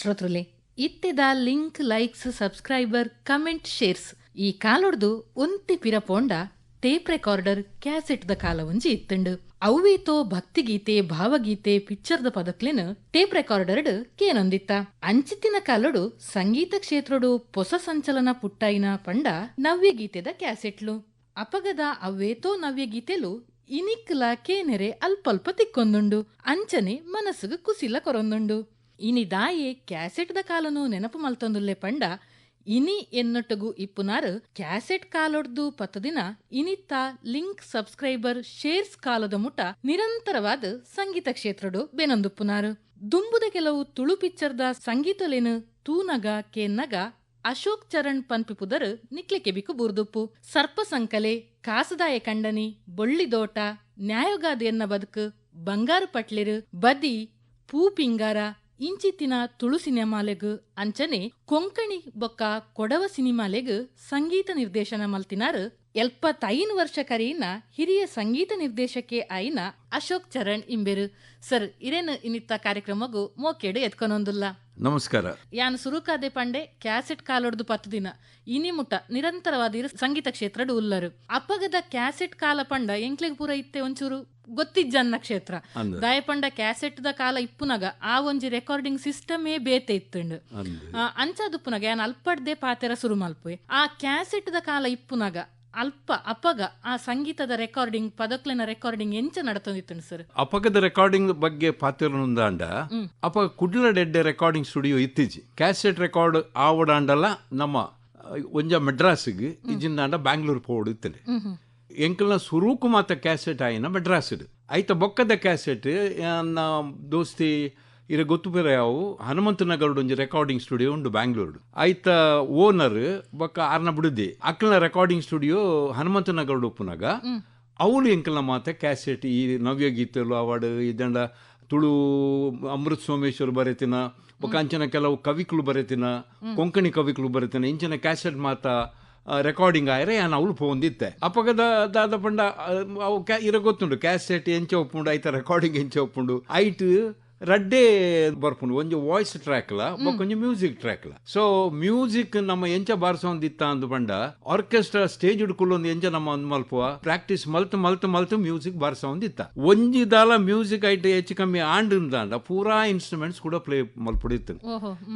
ಶ್ರೋತೃಲೆ, ಇತ್ತಿದ link likes, subscriber, comment, shares. ಈ ಕಾಲೊಡ್ದು ಒಂತಿ ಪಿರಪೋಂಡ ಟೇಪ್ ರೆಕಾರ್ಡರ್ ಕ್ಯಾಸೆಟ್ದ ಕಾಲ ಒಂಜಿ ಇತ್ತಂಡು. ಅವೇತೋ ಭಕ್ತಿಗೀತೆ, ಭಾವಗೀತೆ ಪಿಕ್ಚರ್ದ ಪದಕ್ಲೆನ್ ಟೇಪ್ ರೆಕಾರ್ಡರ್ಡ್ ಕೇನೊಂದಿತ್ತ. ಅಂಚಿತ್ತಿನ ಕಾಲೊಡು ಸಂಗೀತ ಕ್ಷೇತ್ರಡು ಹೊಸ ಸಂಚಲನ ಪುಟ್ಟಾಯಿನ ಪಂಡ ನವ್ಯ ಗೀತೆದ ಕ್ಯಾಸೆಟ್ಲು. ಅಪಗದ ಅವ್ವೇತೋ ನವ್ಯ ಗೀತೆಲು ಇನಿಕ್ಲ ಕೇನೆರೆ ಅಲ್ಪಲ್ಪ ತಿಕ್ಕೊಂದುಂಡು ಅಂಚನೆ ಮನಸ್ಸುಗು ಕುಸಿಲ ಕೊರೊಂದುಂಡು. ಇನಿ ಕ್ಯಾಸೆಟ್ ದ ಕಾಲನು ನೆನಪು ಮಲ್ತೊಂದುಲ್ಲೆ ಪಂಡ, ಇನಿ ಎನ್ನೊಟ್ಟಗು ಇಪ್ಪುನಾರ್ ಕ್ಯಾಸೆಟ್ ಕಾಲೊಡ್ದು ಪತ್ತದಿನ ಇನಿತ್ತ ಲಿಂಕ್ ಸಬ್ಸ್ಕ್ರೈಬರ್ ಶೇರ್ಸ್ ಕಾಲದ ಮುಟ ನಿರಂತರವಾದ ಸಂಗೀತ ಕ್ಷೇತ್ರಡು ಬೆನೊಂದುಪ್ಪುನಾರು. ದುಂಬುದ ಕೆಲವು ತುಳು ಪಿಕ್ಚರ್ದ ಸಂಗೀತಲೇನು ತೂನಗ ಕೇನ್ನಗ ಅಶೋಕ್ ಚರಣ್ ಪನ್ಪಿಪುದರ್ ನಿಕ್ಲೆಕೆ ಬಿಕು ಬುರ್ದುಪ್ಪು. ಸರ್ಪ ಸಂಕಲೆ, ಕಾಸದಾಯ ಕಂಡನಿ ಬೊಳ್ಳಿದೋಟ ನ್ಯಾಯೋಗಾದ ಎನ್ನ ಬದುಕು ಬಂಗಾರು ಪಟ್ಲಿರು, ಬದಿ, ಪೂ ಪಿಂಗಾರ ಇಂಚಿತ್ತಿನ ತುಳು ಸಿನಿಮಾಲೆಗ್ ಅಂಚನೆ ಕೊಂಕಣಿ ಬೊಕ್ಕ ಕೊಡವ ಸಿನಿಮಾಲೆಗ್ ಸಂಗೀತ ನಿರ್ದೇಶನ ಮಲ್ತಿನಾರ್ ಎಲ್ಪತ್ತೈನ್ ವರ್ಷ ಕರೀನ ಹಿರಿಯ ಸಂಗೀತ ನಿರ್ದೇಶಕೇ ಐನ ಅಶೋಕ್ ಚರಣ್ ಇಂಬೆರು. ಸರ್ ಇರೇನು ಇನ್ನಿತ್ತ ಕಾರ್ಯಕ್ರಮಗೂ ಮೋಕೇಡು ಎತ್ಕೊನೊಂದುಲ್ಲ. ನಮಸ್ಕಾರ. ಯಾನ್ ಸುರುಕಾದೆ ಪಂಡೆ ಕ್ಯಾಸೆಟ್ ಕಾಲೊಡ್ದು ಪತ್ತು ದಿನ. ಇನಿ ಮುಟ ನಿರಂತರವಾದ ಸಂಗೀತ ಕ್ಷೇತ್ರಡು ಉಲ್ಲರು. ಅಪ್ಪಗದ ಕ್ಯಾಸೆಟ್ ಕಾಲ ಪಂಡ ಎಂಕ್ಲೆಗ್ ಪೂರ ಇತ್ತೆ ಒಂಚೂರು? ಗೊತ್ತಿಜ್ಜನ್ನ ಕ್ಷೇತ್ರ. ದಯಪಂಡ ಕ್ಯಾಸೆಟ್ ದ ಕಾಲ ಇಪ್ಪುನಗ ಆ ಒಂಜಿ ರೆಕಾರ್ಡಿಂಗ್ ಸಿಸ್ಟಮೇ ಬೇತೆ ಇತ್ತುಂಡು. ಅಂಚಾದುಪ್ಪುನಗ ಯಾನ್ ಅಲ್ಪಡ್ದೆ ಪಾತೆರ ಸುರು ಮಲ್ಪುವೆ ಆ ಕ್ಯಾಸೆಟ್ ದ ಕಾಲ ಇಪ್ಪುನಗ ಅಲ್ಪ ಅಪಗ ಆ ಸಂಗೀತದ ರೆಕಾರ್ಡಿಂಗ್ ಪದಕ್ಲೆನ ರೆಕಾರ್ಡಿಂಗ್ ಎಂಚ ನಡತೊಂದಿತ್ತು ಸರ್ ಅಪಗದ ರೆಕಾರ್ಡಿಂಗ್ ಬಗ್ಗೆ ಪಾತಿರನುಂದಾಂಡ ಅಪಗ ಕುಡ್ಲ ಡೆಡ್ಡೆ ರೆಕಾರ್ಡಿಂಗ್ ಸ್ಟುಡಿಯೋ ಇತ್ತೀಚೆ. ಕ್ಯಾಸೆಟ್ ರೆಕಾರ್ಡ್ ಆವಡಾಂಡಲ್ಲ ನಮ್ಮ ಒಂಜ ಮೆಡ್ರಾಸ್ಗೆ ಇಜಿಂದಾಂಡ ಬ್ಯಾಂಗ್ಳೂರ್ ಪೋಡು ಹ್ಮ್ ಎಂಕಲ್ನ ಸುರೂಕು ಮಾತ ಕ್ಯಾಸೆಟ್ ಆಯಿನ ಮೆಡ್ರಾಸ್ ಐತ ಬೊಕ್ಕದ ಕ್ಯಾಸೆಟ್ ನಾ ದೋಸ್ತಿ ಇರ ಗೊತ್ತು ಬೇರೆ ಅವು ಹನುಮಂತನಗರ್ಡು ಒಂಜಿ ರೆಕಾರ್ಡಿಂಗ್ ಸ್ಟುಡಿಯೋ ಉಂಡು ಬ್ಯಾಂಗ್ಳೂರ್ ಐತ ಓನರ್ ಬೊಕ್ಕ ಆರ್ನ ಬಿಡುದಿ ಅಕ್ಲನ ರೆಕಾರ್ಡಿಂಗ್ ಸ್ಟುಡಿಯೋ ಹನುಮಂತನಗರ್ಡು ಉಪ್ಪುನಾಗ. ಅವಳು ಎಂಕಲ್ನ ಮಾತ ಕ್ಯಾಸೆಟ್ ಈ ನವ್ಯ ಗೀತೆಲು ಅವಾರ್ಡ್ ಇದಂಡ ತುಳು ಅಮೃತ್ ಸೋಮೇಶ್ವರ್ ಬರೆತಿನ ಬೊಕ್ಕ ಅಂಚನ ಕೆಲವು ಕವಿಗಳು ಬರೆತಿನ ಕೊಂಕಣಿ ಕವಿಗಳು ಬರೆತಿನ ಇಂಚನ ಕ್ಯಾಸೆಟ್ ಮಾತ ರೆಕಾರ್ಡಿಂಗ್ ಆಯ್ರೆ ಯಾನ್ ಅವಳು ಪೋಂದಿತ್ತೆ ಅಪಗದ ದಾದ ಪಂಡ ಅವು ಕ್ಯಾ ಇರ ಗೊತ್ತುಂಡು ಕ್ಯಾಸೆಟ್ ಎಂಚ ಒಪ್ಪುಂಡು ಆಯ್ತಾ ರೆಕಾರ್ಡಿಂಗ್ ಎಂಚ ಒಪ್ಪುಂಡು. ಐಟ್ ರಡ್ಡೆ ಬರ್ಪುಂಡು ಒಂಜಿ ವಾಯ್ಸ್ ಟ್ರ್ಯಾಕ್ಲ ಬೊಕೊಂಜಿ ಮ್ಯೂಸಿಕ್ ಟ್ರ್ಯಾಕ್ಲ ಸೊ ಮ್ಯೂಸಿಕ್ ನಮ್ಮ ಎಂಚ ಬಾರಿಸೊಂದಿತ್ತ ಅಂದು ಪಂಡ ಆರ್ಕೆಸ್ಟ್ರಾ ಸ್ಟೇಜ್ ಹಿಡ್ಕೊಳ್ಳೊಂದು ಎಂಚ ನಮ್ಮ ಅಂದ್ ಮಲ್ಪುವ ಪ್ರಾಕ್ಟೀಸ್ ಮಲ್ತ್ ಮಲ್ತ್ ಮಲ್ತ್ ಮ್ಯೂಸಿಕ್ ಬಾರಿಸೊಂದಿತ್ತ. ಒಂಜಿ ದಾಲ ಮ್ಯೂಸಿಕ್ ಐಟ್ ಹೆಚ್ಚು ಕಮ್ಮಿ ಆಂಡ್ ಪೂರಾ ಇನ್ಸ್ಟ್ರೂಮೆಂಟ್ಸ್ ಕೂಡ ಪ್ಲೇ ಮಲ್ಪುಡಿತ್ತು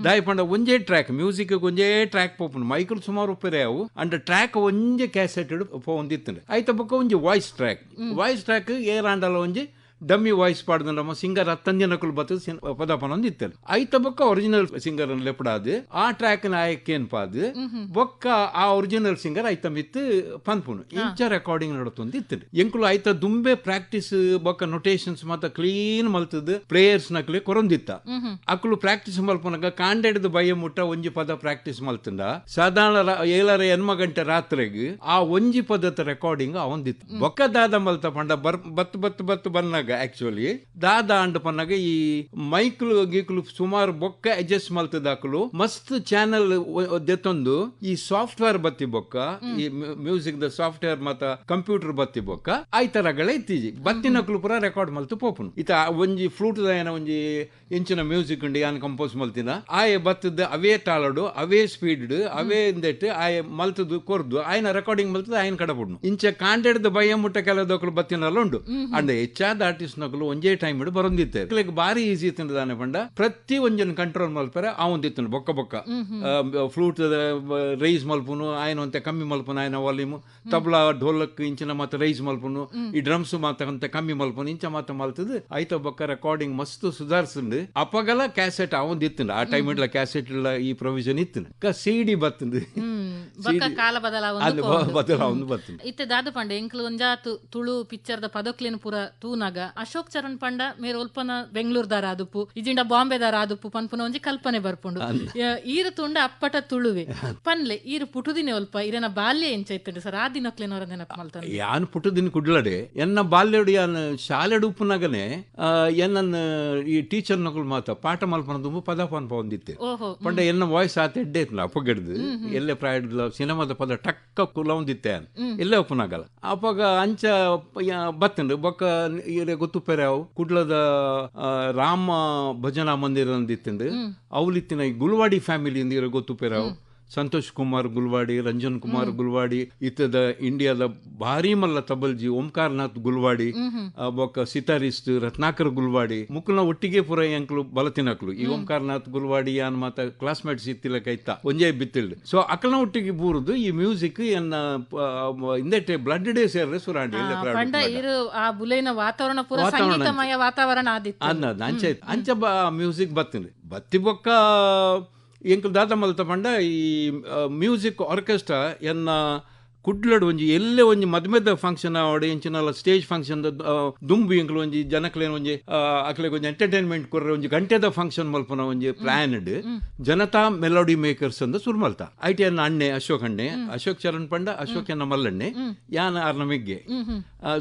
ದಾಯ್ ಪಂಡ ಒಂಜೇ ಟ್ರ್ಯಾಕ್ ಮ್ಯೂಸಿಕ್ ಒಂಜೇ ಟ್ರ್ಯಾಕ್ ಪೋಪುಂಡು. ಮೈಕಲ್ ಸುಮಾರು ಉಪ್ಪರೆ ಅವು ಅಂಡ್ ಟ್ರ್ಯಾಕ್ ಒಂಜೆ ಕ್ಯಾಸೆಟ್ ಪೋಂದಿತ್ತು ಐತ ಬೊಕ್ಕ ಒಂಜಿ ವಾಯ್ಸ್ ಟ್ರ್ಯಾಕ್ ವಾಯ್ಸ್ ಟ್ರ್ಯಾಕ್ ಏರಾಂಡಲ ಒಂಜಿ ಡಮ್ಮಿ ವಾಯ್ಸ್ ಪಾಡ್ದು ನಮ್ಮ ಸಿಂಗರ್ ಹತ್ತಂಜನಕುಲು ಬತ್ತು ಪದ ಒಂದು ಇತ್ತಲ್ಲ. ಐತ ಬೊಕ್ಕ ಒರಿಜಿನಲ್ ಸಿಂಗರ್ ಲೆಪಡಾದು ಆ ಟ್ರ್ಯಾಕ್ ನಾಯಕೇನ್ ಪಾದು ಬೊಕ್ಕ ಆ ಒರಿಜಿನಲ್ ಸಿಂಗರ್ ಐತ ಮಿತ್ ಪನ್ಪುನು. ಇಂಚ ರೆಕಾರ್ಡಿಂಗ್ ನಡತೊಂದು ಇತ್ತಲು ಎಂಕುಲು ಐತ ದುಂಬೆ ಪ್ರಾಕ್ಟೀಸ್ ಬೊಕ್ಕ ನೊಟೇಷನ್ಸ್ ಮಾತ ಕ್ಲೀನ್ ಮಲ್ತದ ಪ್ಲೇಯರ್ಸ್ ನಕ್ಲೆ ಕೊರೊಂದಿತ್ತ. ಅಕ್ಲು ಪ್ರಾಕ್ಟೀಸ್ ಮಲ್ಪನಕ ಕಾಂಡೆಡ್ದು ಭಯ ಮುಟ್ಟ ಒಂಜಿ ಪದ ಪ್ರಾಕ್ಟೀಸ್ ಮಲ್ತಂಡ. ಸಾಧಾರಣ ಏಳರ ಎನ್ಮ ಗಂಟೆ ರಾತ್ರಿಗೆ ಆ ಒಂಜಿ ಪದದ ರೆಕಾರ್ಡಿಂಗ್ ಅವಂದಿತ್ತು. ಬೊಕ್ಕ ದಾದ ಮಲ್ತ ಪಂಡ ಬರ್ ಬತ್ ಬತ್ ಬತ್ ಬನ್ನಾಗ ಆಕ್ಚುಲಿ ದಾದ ಅಂಡ್ ಪನ್ನಾಗ ಈ ಮೈಕ್ಲು ಗೀಕ್ಲು ಸುಮಾರು ಬೊಕ್ಕ ಅಡ್ಜಸ್ಟ್ ಮಲ್ತದಾಕಲು ಮಸ್ತ್ ಚಾನೆಲ್ ದೆತ್ತೊಂದು ಈ ಸಾಫ್ಟ್ವೇರ್ ಬತ್ತಿ ಬೊಕ್ಕ. ಈ ಮ್ಯೂಸಿಕ್ ದ ಸಾಫ್ಟ್ವೇರ್ ಮತ್ತ ಕಂಪ್ಯೂಟರ್ ಬತ್ತಿ ಬೊಕ್ಕ. ಐತರಗಳೇ ಇತ್ತೀಜಿ. ಬತ್ತಿನಕ್ಲು ಪುರ ರೆಕಾರ್ಡ್ ಮಲ್ತು ಪೋಪುನು ಇತ ಒಂಜಿ ಫ್ಲೂಟ್ ಏನ ಒಂಜಿ ಇಂಚಿನ ಮ್ಯೂಸಿಕ್ ಉಂಡು ಯಾನ್ ಕಂಪೋಸ್ ಮಲ್ತಿನ. ಆಯೆ ಬತ್ತದ ಅವೇ ತಾಳಡು ಅವೇ ಸ್ಪೀಡ್ ಅವೇ ಇಂದೆಟ್ ಆಯೆ ಮಲ್ತದು ಕೊರ್ದು. ಆಯ್ನ ರೆಕಾರ್ಡಿಂಗ್ ಮಲ್ತದ ಆಯ್ನ ಕಡಪುಡ್ನು. ಇಂಚ ಕಾಂಡೆಡ್ದ ಭಯ ಮುಟ್ಟ ಕೆಲದೊಕ್ಲು ಬತ್ತಿನಲ್ಲ ಉಂಡು ಅಂಡ್ ಹೆಚ್ಚಾದ ಆರ್ಟಿಸ್ಟ್ ನಕಲು ಒಂಜೇ ಟೈಮ್ ಇಡು ಬರೊಂದಿತ್ತೆ. ಲೈಕ್ ಬಾರಿ ಈಸಿ ದಾನೆ ಪಂಡ. ಪ್ರತಿ ಒಂಜನ್ ಕಂಟ್ರೋಲ್ ಮಲ್ಪರೆ ಅವಂದಿತ್ತು ಬೊಕ್ಕ ಬೊಕ್ಕ. ಫ್ಲೂಟ್ ರೈಸ್ ಮಲ್ಪುನು ಆಯ್ನ ಒಂತೆ ಕಮ್ಮಿ ಮಲ್ಪುನು ಆಯ್ನ ವಾಲ್ಯೂಮ್ ತಬ್ಲಾ ಢೋಲಕ್ ಇಂಚಿನ ಮಾತ ರೈಸ್ ಮಲ್ಪುನು ಈ ಡ್ರಮ್ಸ್ ಮಾತ ಅಂತ ಕಮ್ಮಿ ಮಲ್ಪುನು ಇಂಚ ಮಾತ ಮಲ್ತದ. ಐತ ಬೊಕ್ಕ ರೆಕಾರ್ಡಿಂಗ್ ಮಸ್ತ್ ಸುಧಾರಿಸಿಂಡು. ಅಪ್ಪಗಲ ಕ್ಯಾಸೆಟ್ ಇತ್ತಂಡು ಆ ಟೈಮ್ ಇಡ್ಲ ಕ್ಯಾಸೆಟ್ ಇಲ್ಲ ಈ ಪ್ರೊವಿಷನ್ ಇತ್ತು ಕ ಸಿಡಿ ಬತ್ತಂದು ಕಾಲ ಬದಲಾವಣೆ ಅದು ಬದಲ ಅವಂದು ಬತ್ತಂದು ಇತ್ತೆ ದಾದ ಪಂಡ ಎಂಕ್ಲು ಒಂಜಾತು ತುಳು ದ ಪದಕ್ಲೆನ್ ಪೂರ ತೂನಾಗ. ಅಶೋಕ್ ಚರಣ್ ಪಂಡ ಮೇರ್ ಒಲ್ಪನ ಬೆಂಗಳೂರು ದಾರ ಆದುಪ್ಪು ಇಜಿಂಡ ಬಾಂಬೆ ದಾರ ಆದುಪ್ಪು ಪನ್ಪುನ ಒಂಜಿ ಕಲ್ಪನೆ ಬರ್ಪುಂಡು. ಈರು ತುಂಡ ಅಪ್ಪಟ ತುಳುವೆ. ಪನ್ಲೆ ಈರು ಪುಟುದಿನ ಒಲ್ಪ ಇರನ ಬಾಲ್ಯ ಎಂಚ ಇತ್ತಂಡು ಸರ್? ಆ ದಿನ ಅವರ ನೆನಪು ಮಲ್ತಾನೆ ಯಾನ್ ಪುಟುದಿನ ಕುಡ್ಲಡೆ ಎನ್ನ ಬಾಲ್ಯಡು ಯಾನ್ ಶಾಲೆಡು ಉಪ್ಪುನಾಗನೆ ಎನ್ನ ಈ ಟೀಚರ್ ನಕುಲು ಮಾತ ಪಾಠ ಮಲ್ಪನ ದುಂಬು ಪದ ಪನ್ಪ ಒಂದಿತ್ತೆ ಪಂಡ ಎನ್ನ ವಾಯ್ಸ್ ಆತ ಎಡ್ಡೆ ಇತ್ತು ಅಪ್ಪಗಡ್ದು. ಎಲ್ಲೇ ಪ್ರಾಯಡ್ ಸಿನಿಮಾದ ಪದ ಟಕ್ಕ ಕುಲ ಒಂದಿತ್ತೆ ಎಲ್ಲೇ ಉಪ್ಪುನಾಗಲ್ಲ ಅಪ್ಪಗ ಅಂಚ ಬತ್ತಂಡು. ಬೊಕ್ಕ ಅವು. ಕುಡ್ಲದ ರಾಮ ಭಜನಾ ಮಂದಿರ ಅಂದಿತ್ತಂದು ಅವಲಿತ್ತಿನ ಈ ಗುಲ್ವಾಡಿ ಫ್ಯಾಮಿಲಿ ಅಂದಿರ ಅವು. ಸಂತೋಷ್ ಕುಮಾರ್ ಗುಲ್ವಾಡಿ ರಂಜನ್ ಕುಮಾರ್ ಗುಲ್ವಾಡಿ ಇತದ ಇಂಡಿಯಾದ ಭಾರಿ ಮಲ್ಲ ತಬಲ್ಜಿ ಓಂಕಾರನಾಥ್ ಗುಲ್ವಾಡಿ ಆ, ಬೊಕ್ಕ ಸಿತಾರಿಸ್ಟ್ ರತ್ನಾಕರ್ ಗುಲ್ವಾಡಿ ಮುಕ್ಕಲ್ನ ಒಟ್ಟಿಗೆ ಪುರ ಎಂಕ್ಲು ಬಲತಿನಕ್ಲು ಈ ಓಂಕಾರನಾಥ್ ಗುಲ್ವಾಡಿ ಯಾನ್ ಮಾತ ಕ್ಲಾಸ್ಮೇಟ್ಸ್ ಇತ್ತಿಲ್ಲ ಕೈತ. ಒಂಜೇ ಬಿತ್ತಿಲ್ಡ್ ಸೊ ಅಕಲ್ನ ಒಟ್ಟಿಗೆ ಬೂರುದು ಈ ಮ್ಯೂಸಿಕ್ ಎನ್ನ ಇಂದೇ ಬ್ಲಡ್ ಡೇ ಸೇರ್ರೆ ಸುರಾಂಡಿ ಆ ಬುಲೆನ ವಾತಾವರಣ ಪೂರ ವಾತಾವರಣ ಸಂಗೀತಮಯ ವಾತಾವರಣ ಆದಿತ್ತು. ಅಂಚೆ ಮ್ಯೂಸಿಕ್ ಬತ್ತಿಂದು. ಬತ್ತಿ ಬೊಕ್ಕ ಎಂಕಲ್ ದಾದ ಮಲ್ತ ಪಂಡ ಈ ಮ್ಯೂಸಿಕ್ ಆರ್ಕೆಸ್ಟ್ರಾ ಎನ್ನ ಕುಡ್ಲಡ್ ಒಂಜಿ ಎಲ್ಲೇ ಒಂಜಿ ಮದ್ಮೆದ ಫಂಕ್ಷನ್ ಆವಡೆ ಎಂಚಿನಲ್ಲ ಸ್ಟೇಜ್ ಫಂಕ್ಷನ್ ದುಂಬು ಎಂಕಲ್ ಒಂಜಿ ಜನಕ್ಲೇನು ಒಂಜಿ ಅಕ್ಲೆಗ್ ಒಂಜಿ ಎಂಟರ್ಟೈನ್ಮೆಂಟ್ ಕೊರ್ರೆ ಒಂಜಿ ಗಂಟೆದ ಫಂಕ್ಷನ್ ಮಲ್ಪನ ಒಂಜಿ ಪ್ಲಾನ್ಡ್. ಜನತಾ ಮೆಲೋಡಿ ಮೇಕರ್ಸ್ ಅಂದ ಸುರ್ ಮಲ್ತ ಐಟಿ ಅನ್ನ ಅಣ್ಣೆ ಅಶೋಕ್ ಅಣ್ಣೆ ಅಶೋಕ್ ಚರಣ್ ಪಂಡ ಅಶೋಕ್ ಎನ್ನ ಮಲ್ಲಣ್ಣೆ ಯಾನ ಆರ್ನ ಮೆಗ್ಗೆ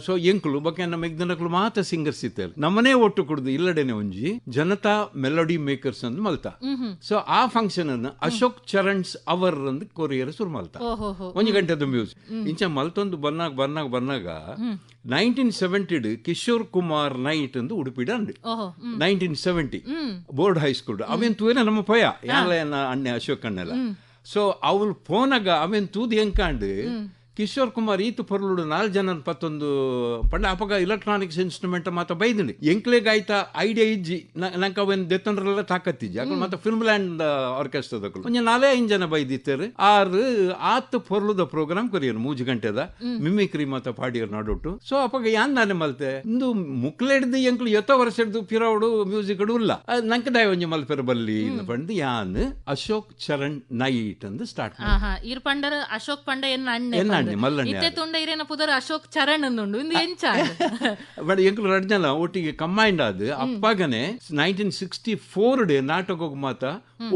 ಸೊ ಎಂಕುಲು ಬಗ್ಗೆ ನಮ್ಮ ಎಗ್ದನಕ್ಲು ಮಾತ ಸಿಂಗರ್ಸ್ ಇತ್ತಲ್ಲ ನಮ್ಮನೆ ಒಟ್ಟು ಕುಡ್ದು ಇಲ್ಲಡೆನೆ ಒಂಜಿ ಜನತಾ ಮೆಲೋಡಿ ಮೇಕರ್ಸ್ ಅಂದ್ ಮಲ್ತ. ಸೊ ಆ ಫಂಕ್ಷನ್ ಅನ್ನ ಅಶೋಕ್ ಚರಣ್ಸ್ ಅವರ್ ಅಂದ್ ಕೊರಿಯರ್ ಸುರ್ ಮಲ್ತ. ಗಂಟೆ ಒಂಜಿ ಗಂಟೆದ ಮ್ಯೂಸಿಕ್ ಇಂಚ ಮಲ್ತೊಂದು ಬನ್ನಾಗ ಬನ್ನಾಗ ಬನ್ನಾಗ ನೈನ್ಟೀನ್ ಸೆವೆಂಟಿಡ್ ಕಿಶೋರ್ ಕುಮಾರ್ ನೈಟ್ ಅಂದ್ ಉಡುಪಿಡ and nineteen seventy board high school ಅವೇನ್ ತೂಯನ ನಮ್ಮ ಪಯ ಯಾಲ ಅಣ್ಣೆ ಅಶೋಕ್ ಅಣ್ಣೆಲ್ಲ ಸೊ ಅವಳು ಫೋನಾಗ ಅವೇನ್ ತೂದ್ ಎಂಕಾಂಡ್ ಕಿಶೋರ್ ಕುಮಾರ್ ಈತು ಪೊರ್ಲುಡು ನಾಲ್ ಜನ ಪತ್ತೊಂದು ಪಂಡ ಅಪಗ ಇಲೆಕ್ಟ್ರಾನಿಕ್ಸ್ ಇನ್ಸ್ಟ್ರೂಮೆಂಟ್ ಮಾತ ಬೈದಿನಿ. ಎಂಕ್ಲೆಗ್ ಆಯ್ತ ಐಡಿಯಾ ಇಜ್ಜಿ. ನಂಕ ಒಂದು ದೆತ್ತಂಡ್ರೆಲ್ಲ ತಾಕತ್ತಿಜ್ಜಿ. ಅಕಲ್ ಮತ್ತೆ ಫಿಲ್ಮ್ ಲ್ಯಾಂಡ್ ಆರ್ಕೆಸ್ಟ್ರಾದ ಒಂಜ ನಾಲೇ ಐದು ಜನ ಬೈದಿತ್ತೇರು. ಆರ್ ಆತ್ ಪೊರ್ಲುದ ಪ್ರೋಗ್ರಾಮ್ ಕೊರಿಯರು ಮೂಜಿ ಗಂಟೆದ. ಮಿಮಿಕ್ರಿ ಮಾತ ಪಾಡಿಯರ್ ನಾಡೊಟ್ಟು ಸೊ ಅಪಗ ಯಾನ್ ನಾನೇ ಮಲ್ತೆ? ಇಂದು ಮುಕ್ಲೆಡ್ದು ಎಂಕ್ಲು ಎತ್ತೋ ವರ್ಷ ಹಿಡ್ದು ಪಿರಾವುಡು ಮ್ಯೂಸಿಕ್ ಇಲ್ಲ. ನಂಕ ಡಾಯ್ ಒಂಜಿ ಮಲ್ಪೆರ ಬಲ್ಲಿ ಪಂಡ್ದು ಪಂಡ್ ಯಾನ್ ಅಶೋಕ್ ಚರಣ್ ನೈಟ್ ಅಂದ್ ಸ್ಟಾರ್ಟ್ ಇರ್ ಪಂಡರ್ ಅಶೋಕ್ ಪಂಡ ಎನ್ನ ಅಣ್ಣೆ, ಮಲ್ಲಣ್ಣೆ. ತುಂಡ ಪುದರ್ ಅಶೋಕ್ ಚರಣ್ ಅನ್ನುಂಡು ಇಂದು ಎಂಚ ಬಟ್ ಎಂಕ್ಲು ಜನ ಒಟ್ಟಿಗೆ ಕಂಬೈಂಡ್ ಆದ್. ಅಪ್ಪಗನೆ ನೈನ್ಟೀನ್ ಸಿಕ್ಸ್ಟಿ ಫೋರ್ ಡೆ ನಾಟಕ ಮಾತ